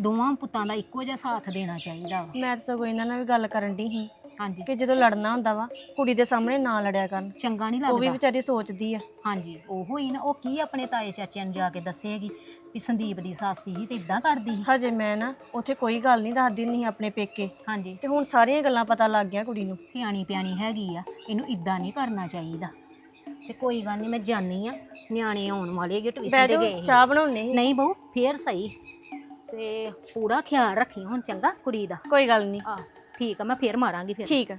ਦੋਵਾਂ ਪੁੱਤਾਂ ਦਾ ਇੱਕੋ ਜਿਹਾ ਸਾਥ ਦੇਣਾ ਚਾਹੀਦਾ ਵਾ। ਮੈਂ ਤਾਂ ਸਗੋਂ ਇਹਨਾਂ ਨਾਲ ਵੀ ਗੱਲ ਕਰਨ ਦੀ ਸੀ ਹਾਂਜੀ। ਕਿ ਜਦੋਂ ਲੜਨਾ ਹੁੰਦਾ ਵਾ ਕੁੜੀ ਦੇ ਸਾਹਮਣੇ ਨਾ ਲੜਿਆ ਕਰਨ। ਚੰਗਾ ਨਹੀਂ ਉਹ ਵੀ ਲੱਗਦਾ। ਵਿਚਾਰੀ ਸੋਚਦੀ ਆ। ਹਾਂਜੀ ਉਹ ਹੀ ਨਾ ਉਹ ਕੀ ਆਪਣੇ ਤਾਏ ਚਾਚਿਆਂ ਨੂੰ ਜਾ ਕੇ ਦੱਸੇਗੀ ਵੀ ਸੰਦੀਪ ਦੀ ਸੱਸ ਸੀ ਤੇ ਇਦਾਂ ਕਰਦੀ ਸੀ। ਹਜੇ ਮੈਂ ਨਾ ਉੱਥੇ ਕੋਈ ਗੱਲ ਨਹੀਂ ਦੱਸਦੀ ਨਹੀਂ ਆਪਣੇ ਪੇਕੇ। ਹਾਂਜੀ। ਤੇ ਹੁਣ ਸਾਰੀਆਂ ਗੱਲਾਂ ਪਤਾ ਲੱਗ ਗਿਆ ਕੁੜੀ ਨੂੰ। ਸਿਆਣੀ ਪਿਆਣੀ ਹੈਗੀ ਆ ਇਹਨੂੰ ਇਦਾਂ ਨਹੀਂ ਕਰਨਾ ਚਾਹੀਦਾ। ਤੇ ਕੋਈ ਗੱਲ ਨਹੀਂ ਮੈਂ ਜਾਣੀ ਆ। ਨਿਆਣੇ ਆਉਣ ਵਾਲੇ ਟਵਿਸ਼ਨ ਬਹਿ ਤੇ ਗਏ ਸੀ। ਚਾਹ ਬਣਾਉਣੀ ਨਹੀਂ ਬਹੂ ਫੇਰ ਸਹੀ। ਤੇ ਪੂਰਾ ਖਿਆਲ ਰੱਖੀ ਹੁਣ ਚੰਗਾ ਕੁੜੀ ਦਾ। ਕੋਈ ਗੱਲ ਨਹੀਂ ਆ ਠੀਕ ਆ ਮੈਂ ਫੇਰ ਮਾਰਾਂਗੀ ਫਿਰ। ਠੀਕ ਆ।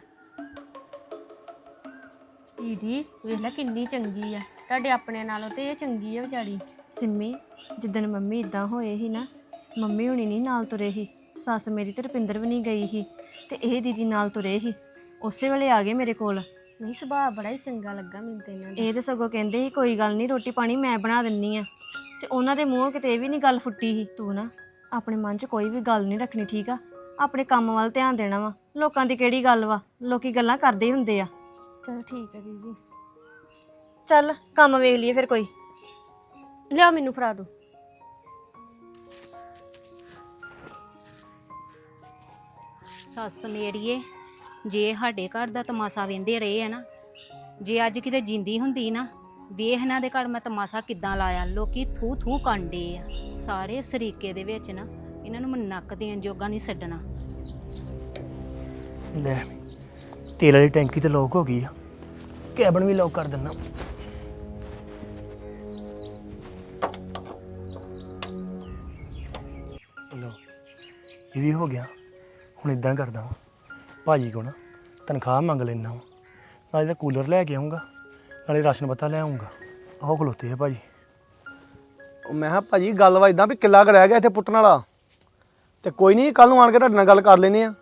ਦੀਦੀ ਵੇਖ ਲੈ ਕਿੰਨੀ ਚੰਗੀ ਆ। ਤੁਹਾਡੇ ਆਪਣੇ ਨਾਲੋਂ ਤੇ ਇਹ ਚੰਗੀ ਆ ਵਿਚਾਰੀ। ਸਿੰਮੀ ਜਿੱਦਣ ਮੰਮੀ ਇਦਾਂ ਹੋਏ ਸੀ ਨਾ ਮੰਮੀ ਹੁਣੀ ਨਹੀਂ ਨਾਲ ਤੁਰੇ ਸੀ। ਸੱਸ ਮੇਰੀ ਤੇ ਰੁਪਿੰਦਰ ਵੀ ਨਹੀਂ ਗਈ ਸੀ। ਤੇ ਇਹ ਦੀਦੀ ਨਾਲ ਤੁਰੇ ਸੀ। ਉਸੇ ਵੇਲੇ ਆ ਗਏ ਮੇਰੇ ਕੋਲ। ਨਹੀਂ ਸੁਭਾਅ ਬੜਾ ਹੀ ਚੰਗਾ ਲੱਗਾ ਮੈਨੂੰ ਤੇ ਇਹਨਾਂ ਦਾ। ਇਹ ਤੇ ਸਗੋਂ ਕਹਿੰਦੇ ਸੀ ਕੋਈ ਗੱਲ ਨਹੀਂ ਰੋਟੀ ਪਾਣੀ ਮੈਂ ਬਣਾ ਦਿੰਨੀ ਆ। ਤੇ ਉਹਨਾਂ ਦੇ ਮੂੰਹੋਂ ਕਿਤੇ ਇਹ ਵੀ ਨਹੀਂ ਗੱਲ ਫੁੱਟੀ ਸੀ ਤੂੰ ਨਾ ਆਪਣੇ ਮਨ 'ਚ ਕੋਈ ਵੀ ਗੱਲ ਨਹੀਂ ਰੱਖਣੀ ਠੀਕ ਆ? ਆਪਣੇ ਕੰਮ ਵੱਲ ਧਿਆਨ ਦੇਣਾ ਵਾ। ਲੋਕਾਂ ਦੀ ਕਿਹੜੀ ਗੱਲ ਵਾ? ਲੋਕੀ ਗੱਲਾਂ ਕਰਦੇ ਹੀ ਹੁੰਦੇ ਆ। ਚਲੋ ਠੀਕ ਹੈ ਦੀਦੀ। ਚੱਲ ਕੰਮ ਵੇਖ ਲਈਏ ਫਿਰ ਕੋਈ। ਲਿਆ ਮੈਨੂੰ ਫੜਾ ਦੋ। ਸੱਸ ਮੇਰੀਏ ਜੇ ਸਾਡੇ ਘਰ ਦਾ ਤਮਾਸ਼ਾ ਵੇਂਦੇ ਰਹੇ ਆ ਨਾ, ਜੇ ਅੱਜ ਕਿਤੇ ਜਿੰਦੀ ਹੁੰਦੀ ਨਾ, ਵੇਖ ਇਹਨਾਂ ਦੇ ਘਰ ਮੈਂ ਤਮਾਸ਼ਾ ਕਿੱਦਾਂ ਲਾਇਆ, ਲੋਕੀ ਥੂ ਥੂ ਕਾਂਡੇ ਆ। ਸਾਰੇ ਸਰੀਕੇ ਦੇ ਵਿੱਚ ਨਾ, ਇਹਨਾਂ ਨੂੰ ਮੈਂ ਨੱਕ ਦੇਣ ਜੋਗਾ ਨਹੀਂ ਛੱਡਣਾ। ਲੈ, ਤੇਲ ਵਾਲੀ ਟੈਂਕੀ ਤੇ ਲੋਕ ਹੋ ਗਈ ਆ। ਕੈਬਨ ਵੀ ਲੋਕ ਕਰ ਦਿੰਦਾ। ਲੋ ਇਹ ਵੀ ਹੋ ਗਿਆ। ਹੁਣ ਇਦਾਂ ਕਰਦਾ ਵਾਂ। ਭਾਜੀ ਕੋ ਨਾ ਤਨਖਾਹ ਮੰਗ ਲੈਣਾ ਨਾਲੇ ਤਾਂ ਕੂਲਰ ਲੈ ਕੇ ਆਉਂਗਾ ਨਾਲੇ ਰਾਸ਼ਨ ਪੱਤਾ ਲੈ ਆਉਂਗਾ ਆਹ ਖਲੋਤੇ ਆ ਭਾਜੀ। ਉਹ ਮੈਂ ਕਿਹਾ ਭਾਜੀ ਗੱਲ ਵਾ ਇਦਾਂ ਵੀ ਕਿੱਲਾ ਕੁ ਰਹਿ ਗਿਆ ਇੱਥੇ ਪੁੱਟਣ ਵਾਲਾ। ਤੇ ਕੋਈ ਨਹੀਂ ਕੱਲ ਨੂੰ ਆਣ ਕੇ ਤੁਹਾਡੇ ਨਾਲ ਗੱਲ ਕਰ ਲੈਨੇ ਆ।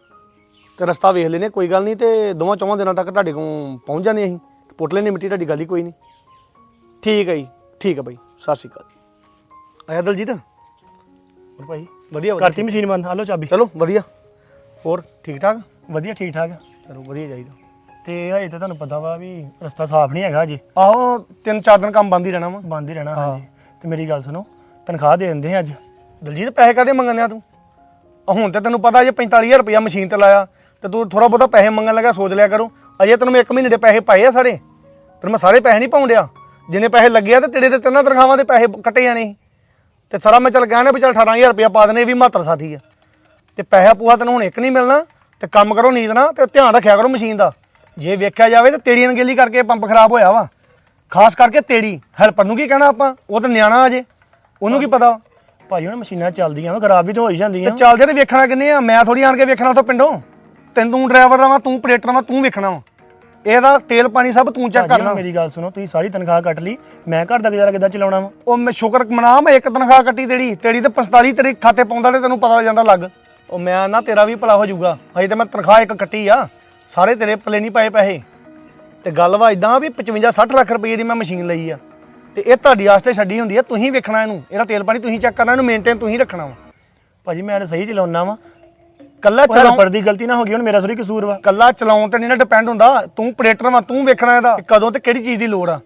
ਤੇ ਰਸਤਾ ਵੇਖ ਲੈਨੇ ਆ, ਕੋਈ ਗੱਲ ਨਹੀਂ ਤੇ ਦੋਵਾਂ ਚੌਵਾਂ ਦਿਨਾਂ ਤੱਕ ਤੁਹਾਡੇ ਕੋਲ ਪਹੁੰਚ ਜਾਂਦੇ ਅਸੀਂ। ਪੁੱਟ ਲੈਨੇ ਮਿੱਟੀ ਤੁਹਾਡੀ ਗੱਲ ਹੀ ਕੋਈ ਨਹੀਂ ਠੀਕ ਹੈ ਜੀ ਠੀਕ ਹੈ ਬਾਈ ਸਤਿ ਸ਼੍ਰੀ ਅਕਾਲ। ਆਇਆ ਦਲਜੀਤ? ਹੋਰ ਭਾਈ ਵਧੀਆ ਵਧੀਆ। ਕਰਤੀ ਮਸ਼ੀਨ ਬੰਦ ਆ ਲਓ ਚਾਬੀ। ਚਲੋ ਵਧੀਆ। ਹੋਰ ਠੀਕ ਠਾਕ? ਵਧੀਆ ਠੀਕ ਠਾਕ ਚਲੋ ਵਧੀਆ ਚਾਹੀਦਾ। ਤੇ ਹਜੇ ਤਾਂ ਤੁਹਾਨੂੰ ਪਤਾ ਵਾ ਵੀ ਰਸਤਾ ਸਾਫ਼ ਨਹੀਂ ਹੈਗਾ ਅਜੇ ਆਹੋ ਤਿੰਨ ਚਾਰ ਦਿਨ ਕੰਮ ਬੰਦ ਹੀ ਰਹਿਣਾ ਵਾ। ਬੰਦ ਹੀ ਰਹਿਣਾ। ਹਾਂਜੀ। ਤੇ ਮੇਰੀ ਗੱਲ ਸੁਣੋ ਤਨਖਾਹ ਦੇ ਦਿੰਦੇ ਆ ਅੱਜ। ਦਲਜੀਤ ਪੈਸੇ ਕਾਦੇ ਮੰਗਣੇ ਆ ਤੂੰ? ਆ ਹੁਣ ਤੇ ਤੈਨੂੰ ਪਤਾ ਜੇ 45000 ਰੁਪਇਆ ਮਸ਼ੀਨ ਤੇ ਲਾਇਆ ਤੇ ਤੂੰ ਥੋੜਾ ਬਹੁਤਾ ਪੈਸੇ ਮੰਗਣ ਲੱਗਾ ਸੋਚ ਲਿਆ ਕਰੋ। ਅਜੇ ਤੈਨੂੰ ਮੈਂ 1 ਮਹੀਨੇ ਦੇ ਪੈਸੇ ਪਾਏ ਆ ਸਾਰੇ। ਤੇ ਮੈਂ ਸਾਰੇ ਪੈਸੇ ਨਹੀਂ ਪਾਉਂਦਿਆ ਜਿੰਨੇ ਪੈਸੇ ਲੱਗੇ ਆ ਤੇ ਤੇਰੇ ਤੇ ਤਿੰਨਾਂ ਤਨਖਾਹਾਂ ਦੇ ਪੈਸੇ ਕੱਟੇ ਜਾਣੇ ਸੀ। ਤੇ ਸਾਰਾ ਮੈਂ ਚੱਲ ਗਿਆ ਨਾ ਵੀ ਚੱਲ 18000 ਰੁਪਇਆ ਪਾ ਦੇਣੇ ਵੀ ਮਾਤਰ ਸਾਥੀ ਆ। ਤੇ ਪੈਸਾ ਪੂਹਾ ਤੈਨੂੰ ਹੁਣ ਇੱਕ ਨਹੀਂ ਮਿਲਣਾ। ਤੇ ਕੰਮ ਕਰੋ ਨੀਂਦ ਨਾਲ ਤੇ ਧਿਆਨ ਰੱਖਿਆ ਕਰੋ ਮਸ਼ੀਨ ਦਾ। ਜੇ ਵੇਖਿਆ ਜਾਵੇ ਤੇ ਤੇਰੀ ਅਣਗਹਿਲੀ ਕਰਕੇ ਪੰਪ ਖਰਾਬ ਹੋਇਆ ਵਾ। ਖਾਸ ਕਰਕੇ ਤੇਰੀ ਹੈਲਪਰ ਨੂੰ ਕੀ ਕਹਿਣਾ ਆਪਾਂ? ਉਹ ਤਾਂ ਨਿਆਣਾ ਅਜੇ ਉਹਨੂੰ ਕੀ ਪਤਾ? ਭਾਈ ਹੁਣ ਮਸ਼ੀਨਾਂ ਚੱਲਦੀਆਂ ਵਾ ਖਰਾਬ ਵੀ ਤਾਂ ਹੋ ਹੀ ਤੇ ਜਾਂਦੀਆਂ ਚੱਲਦੇ ਤੇ ਵੇਖਣਾ ਕਿੰਨੇ ਆ? ਮੈਂ ਥੋੜੀ ਆਣ ਕੇ ਵੇਖਣਾ ਉੱਥੋਂ ਪਿੰਡੋਂ। ਤੈਨੂੰ ਤੂੰ ਡਰਾਈਵਰ ਦਾ ਵਾ ਤੂੰ ਆਪਰੇਟਰ ਵਾ ਤੂੰ ਵੇਖਣਾ ਵਾ। ਇਹਦਾ ਤੇਲ ਪਾਣੀ ਸਭ ਤੂੰ ਚੈੱਕ ਕਰਨਾ। ਮੇਰੀ ਗੱਲ ਸੁਣੋ ਤੁਸੀਂ ਸਾਰੀ ਤਨਖਾਹ ਕੱਟ ਲਈ। ਮੈਂ ਘਰ ਦਾ ਗੁਜ਼ਾਰਾ ਕਿੱਦਾਂ ਚਲਾਉਣਾ ਵਾ? ਉਹ ਮੈਂ ਸ਼ੁਕਰ ਮਨਾ ਮੈਂ ਇੱਕ ਤਨਖਾਹ ਕੱਟੀ ਤੇਰੀ। ਤੇਰੀ ਤੇ 45 ਤੇਰੇ ਖਾਤੇ ਪਾਉਂਦਾ ਤੇ ਤੈਨੂੰ ਪਤਾ ਲੱਗ ਜਾਂਦਾ। ਲੱਗ ਉਹ ਮੈਂ ਨਾ ਤੇਰਾ ਵੀ ਭਲਾ ਹੋ ਜਾਊਗਾ। ਹਜੇ ਤੇ ਮੈਂ ਤਨਖਾਹ ਇੱਕ ਕੱਟੀ ਆ। ਸਾਰੇ ਤੇਰੇ ਪੱਲੇ ਨਹੀਂ ਪਾਏ ਪੈਸੇ। ਤੇ ਗੱਲ ਵਾ ਇਦਾਂ ਵੀ 55 60 ਲੱਖ ਰੁਪਏ ਦੀ ਮੈਂ ਮਸ਼ੀਨ ਲਈ ਆ। ਤੇ ਇਹ ਤੁਹਾਡੀ ਵਾਸਤੇ ਛੱਡੀ ਹੁੰਦੀ ਆ ਤੁਸੀਂ ਵੇਖਣਾ ਇਹਨੂੰ। ਇਹਦਾ ਤੇਲ ਪਾਣੀ ਤੁਸੀਂ ਚੈੱਕ ਕਰਨਾ ਇਹਨੂੰ ਮੇਨਟੇਨ ਤੁਸੀਂ ਰੱਖਣਾ ਵਾ। ਭਾਜੀ ਮੈਂ ਤਾਂ ਸਹੀ ਚਲਾਉਣਾ ਵਾ। ਕੱਲਾ ਚਲੋ ਚਲਾਉ ਪਰ ਦੀ ਗਲਤੀ ਨਾ ਹੋ ਗਈ ਹੁਣ ਮੇਰਾ ਥੋੜੀ ਕਸੂਰ ਵਾ। ਕੱਲਾ ਚਲਾਉਣ ਤੇ ਨਹੀਂ ਨਾ ਡਿਪੈਂਡ ਹੁੰਦਾ। ਤੂੰ ਆਪਰੇਟਰ ਵਾ ਤੂੰ ਵੇਖਣਾ ਇਹਦਾ ਕਦੋਂ ਤੇ ਕਿਹੜੀ ਚੀਜ਼ ਦੀ ਲੋੜ ਆ।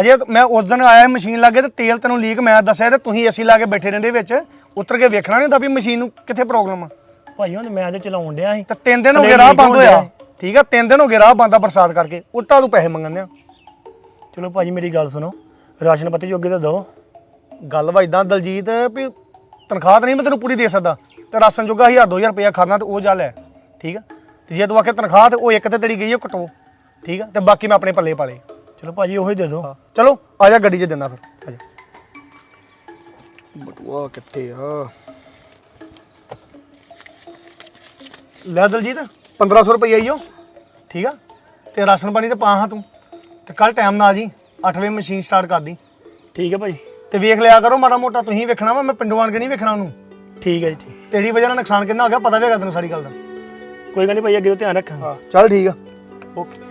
ਅਜੇ ਮੈਂ ਉਸ ਦਿਨ ਆਇਆ ਮਸ਼ੀਨ ਲੱਗੇ ਤੇ ਤੇਲ ਤੈਨੂੰ ਲੀਕ ਮੈਂ ਦੱਸਿਆ ਤੇ ਤੁਸੀਂ ਏਸੀ ਲਾ ਕੇ ਬੈਠੇ ਰਹਿੰਦੇ ਵਿੱਚ। ਉਤਰ ਕੇ ਵੇਖਣਾ ਨਹੀਂ ਹੁੰਦਾ ਵੀ ਮਸ਼ੀਨ ਨੂੰ ਕਿੱਥੇ ਪ੍ਰੋਬਲਮ ਆ। ਭਾਈ ਹੁਣ ਮੈਂ ਅੱਜ ਚਲਾਉਣ ਡਿਆ ਸੀ। ਤੇ ਤਿੰਨ ਦਿਨ ਹੋ ਗਏ ਰਾਹ ਬੰਦ ਹੋਇਆ। ਠੀਕ ਆ ਤਿੰਨ ਦਿਨ ਹੋ ਗਏ ਰਾਹ ਬੰਦ ਆ ਬਰਸਾਤ ਕਰਕੇ। ਉਲਟਾ ਤੂੰ ਪੈਸੇ ਮੰਗਣ ਚਲੋ ਭਾਜੀ ਮੇਰੀ ਗੱਲ ਸੁਣੋ। ਰਾਸ਼ਨ ਪੱਤੇ ਜੋਗੇ ਤਾਂ ਦਿਓ। ਗੱਲ ਵਾ ਇਦਾਂ ਦਲਜੀਤ ਵੀ ਤਨਖਾਹ ਤਾਂ ਨਹੀਂ ਮੈਂ ਤੈਨੂੰ ਪੂਰੀ ਦੇ ਸਕਦਾ। ਤੇ ਰਾਸ਼ਨ ਜੋਗਾ 1000 2000 ਰੁਪਇਆ ਖਰਨਾ ਤੇ ਉਹ ਜਾ ਲੈ। ਠੀਕ ਆ? ਤੇ ਜੇ ਤੂੰ ਆਖੇ ਤਨਖਾਹ ਤੇ ਉਹ ਇੱਕ ਤੇ ਤੇਰੀ ਗਈ ਉਹ ਕਟੋ ਠੀਕ ਆ? ਤੇ ਬਾਕੀ ਮੈਂ ਆਪਣੇ ਪੱਲੇ ਪਾਲੇ। ਚਲੋ ਭਾਜੀ ਉਹੀ ਦੇ ਦਿਓ। ਚਲੋ ਆ ਜਾ ਗੱਡੀ 'ਚ ਦਿੰਦਾ ਫਿਰ। ਆ ਜਾ। ਬਟੂਆ ਕਿੱਥੇ ਆ? ਲੈ ਦਲਜੀਤ 1500 ਰੁਪਏ ਆਈਓ ਠੀਕ ਆ? ਤੇ ਰਾਸ਼ਨ ਪਾਣੀ ਤੇ ਪਾ ਹਾਂ ਤੂੰ। ਤੇ ਕੱਲ ਟਾਈਮ ਨਾਲ ਆ ਜੀ 8 ਵਜੇ ਮਸ਼ੀਨ ਸਟਾਰਟ ਕਰ ਦੀ। ਠੀਕ ਹੈ ਭਾਜੀ ਤੇ ਵੇਖ ਲਿਆ ਕਰੋ ਮਾੜਾ ਮੋਟਾ ਤੁਸੀਂ ਵੇਖਣਾ ਵਾ ਮੈਂ ਪਿੰਡੋਂ ਆਣ ਕੇ ਨਹੀਂ ਵੇਖਣਾ ਉਹਨੂੰ। ਠੀਕ ਹੈ ਜੀ ਠੀਕ। ਤੇਰੀ ਵਜ੍ਹਾ ਨਾਲ ਨੁਕਸਾਨ ਕਿੰਨਾ ਹੋ ਗਿਆ ਪਤਾ ਵੀ ਹੈਗਾ ਤੈਨੂੰ ਸਾਰੀ ਗੱਲ ਦਾ। ਕੋਈ ਗੱਲ ਨਹੀਂ ਭਾਈ ਅੱਗੇ ਤੋਂ ਧਿਆਨ ਰੱਖਾਂਗੇ। ਹਾਂ ਚੱਲ ਠੀਕ ਆ। ਓਕੇ।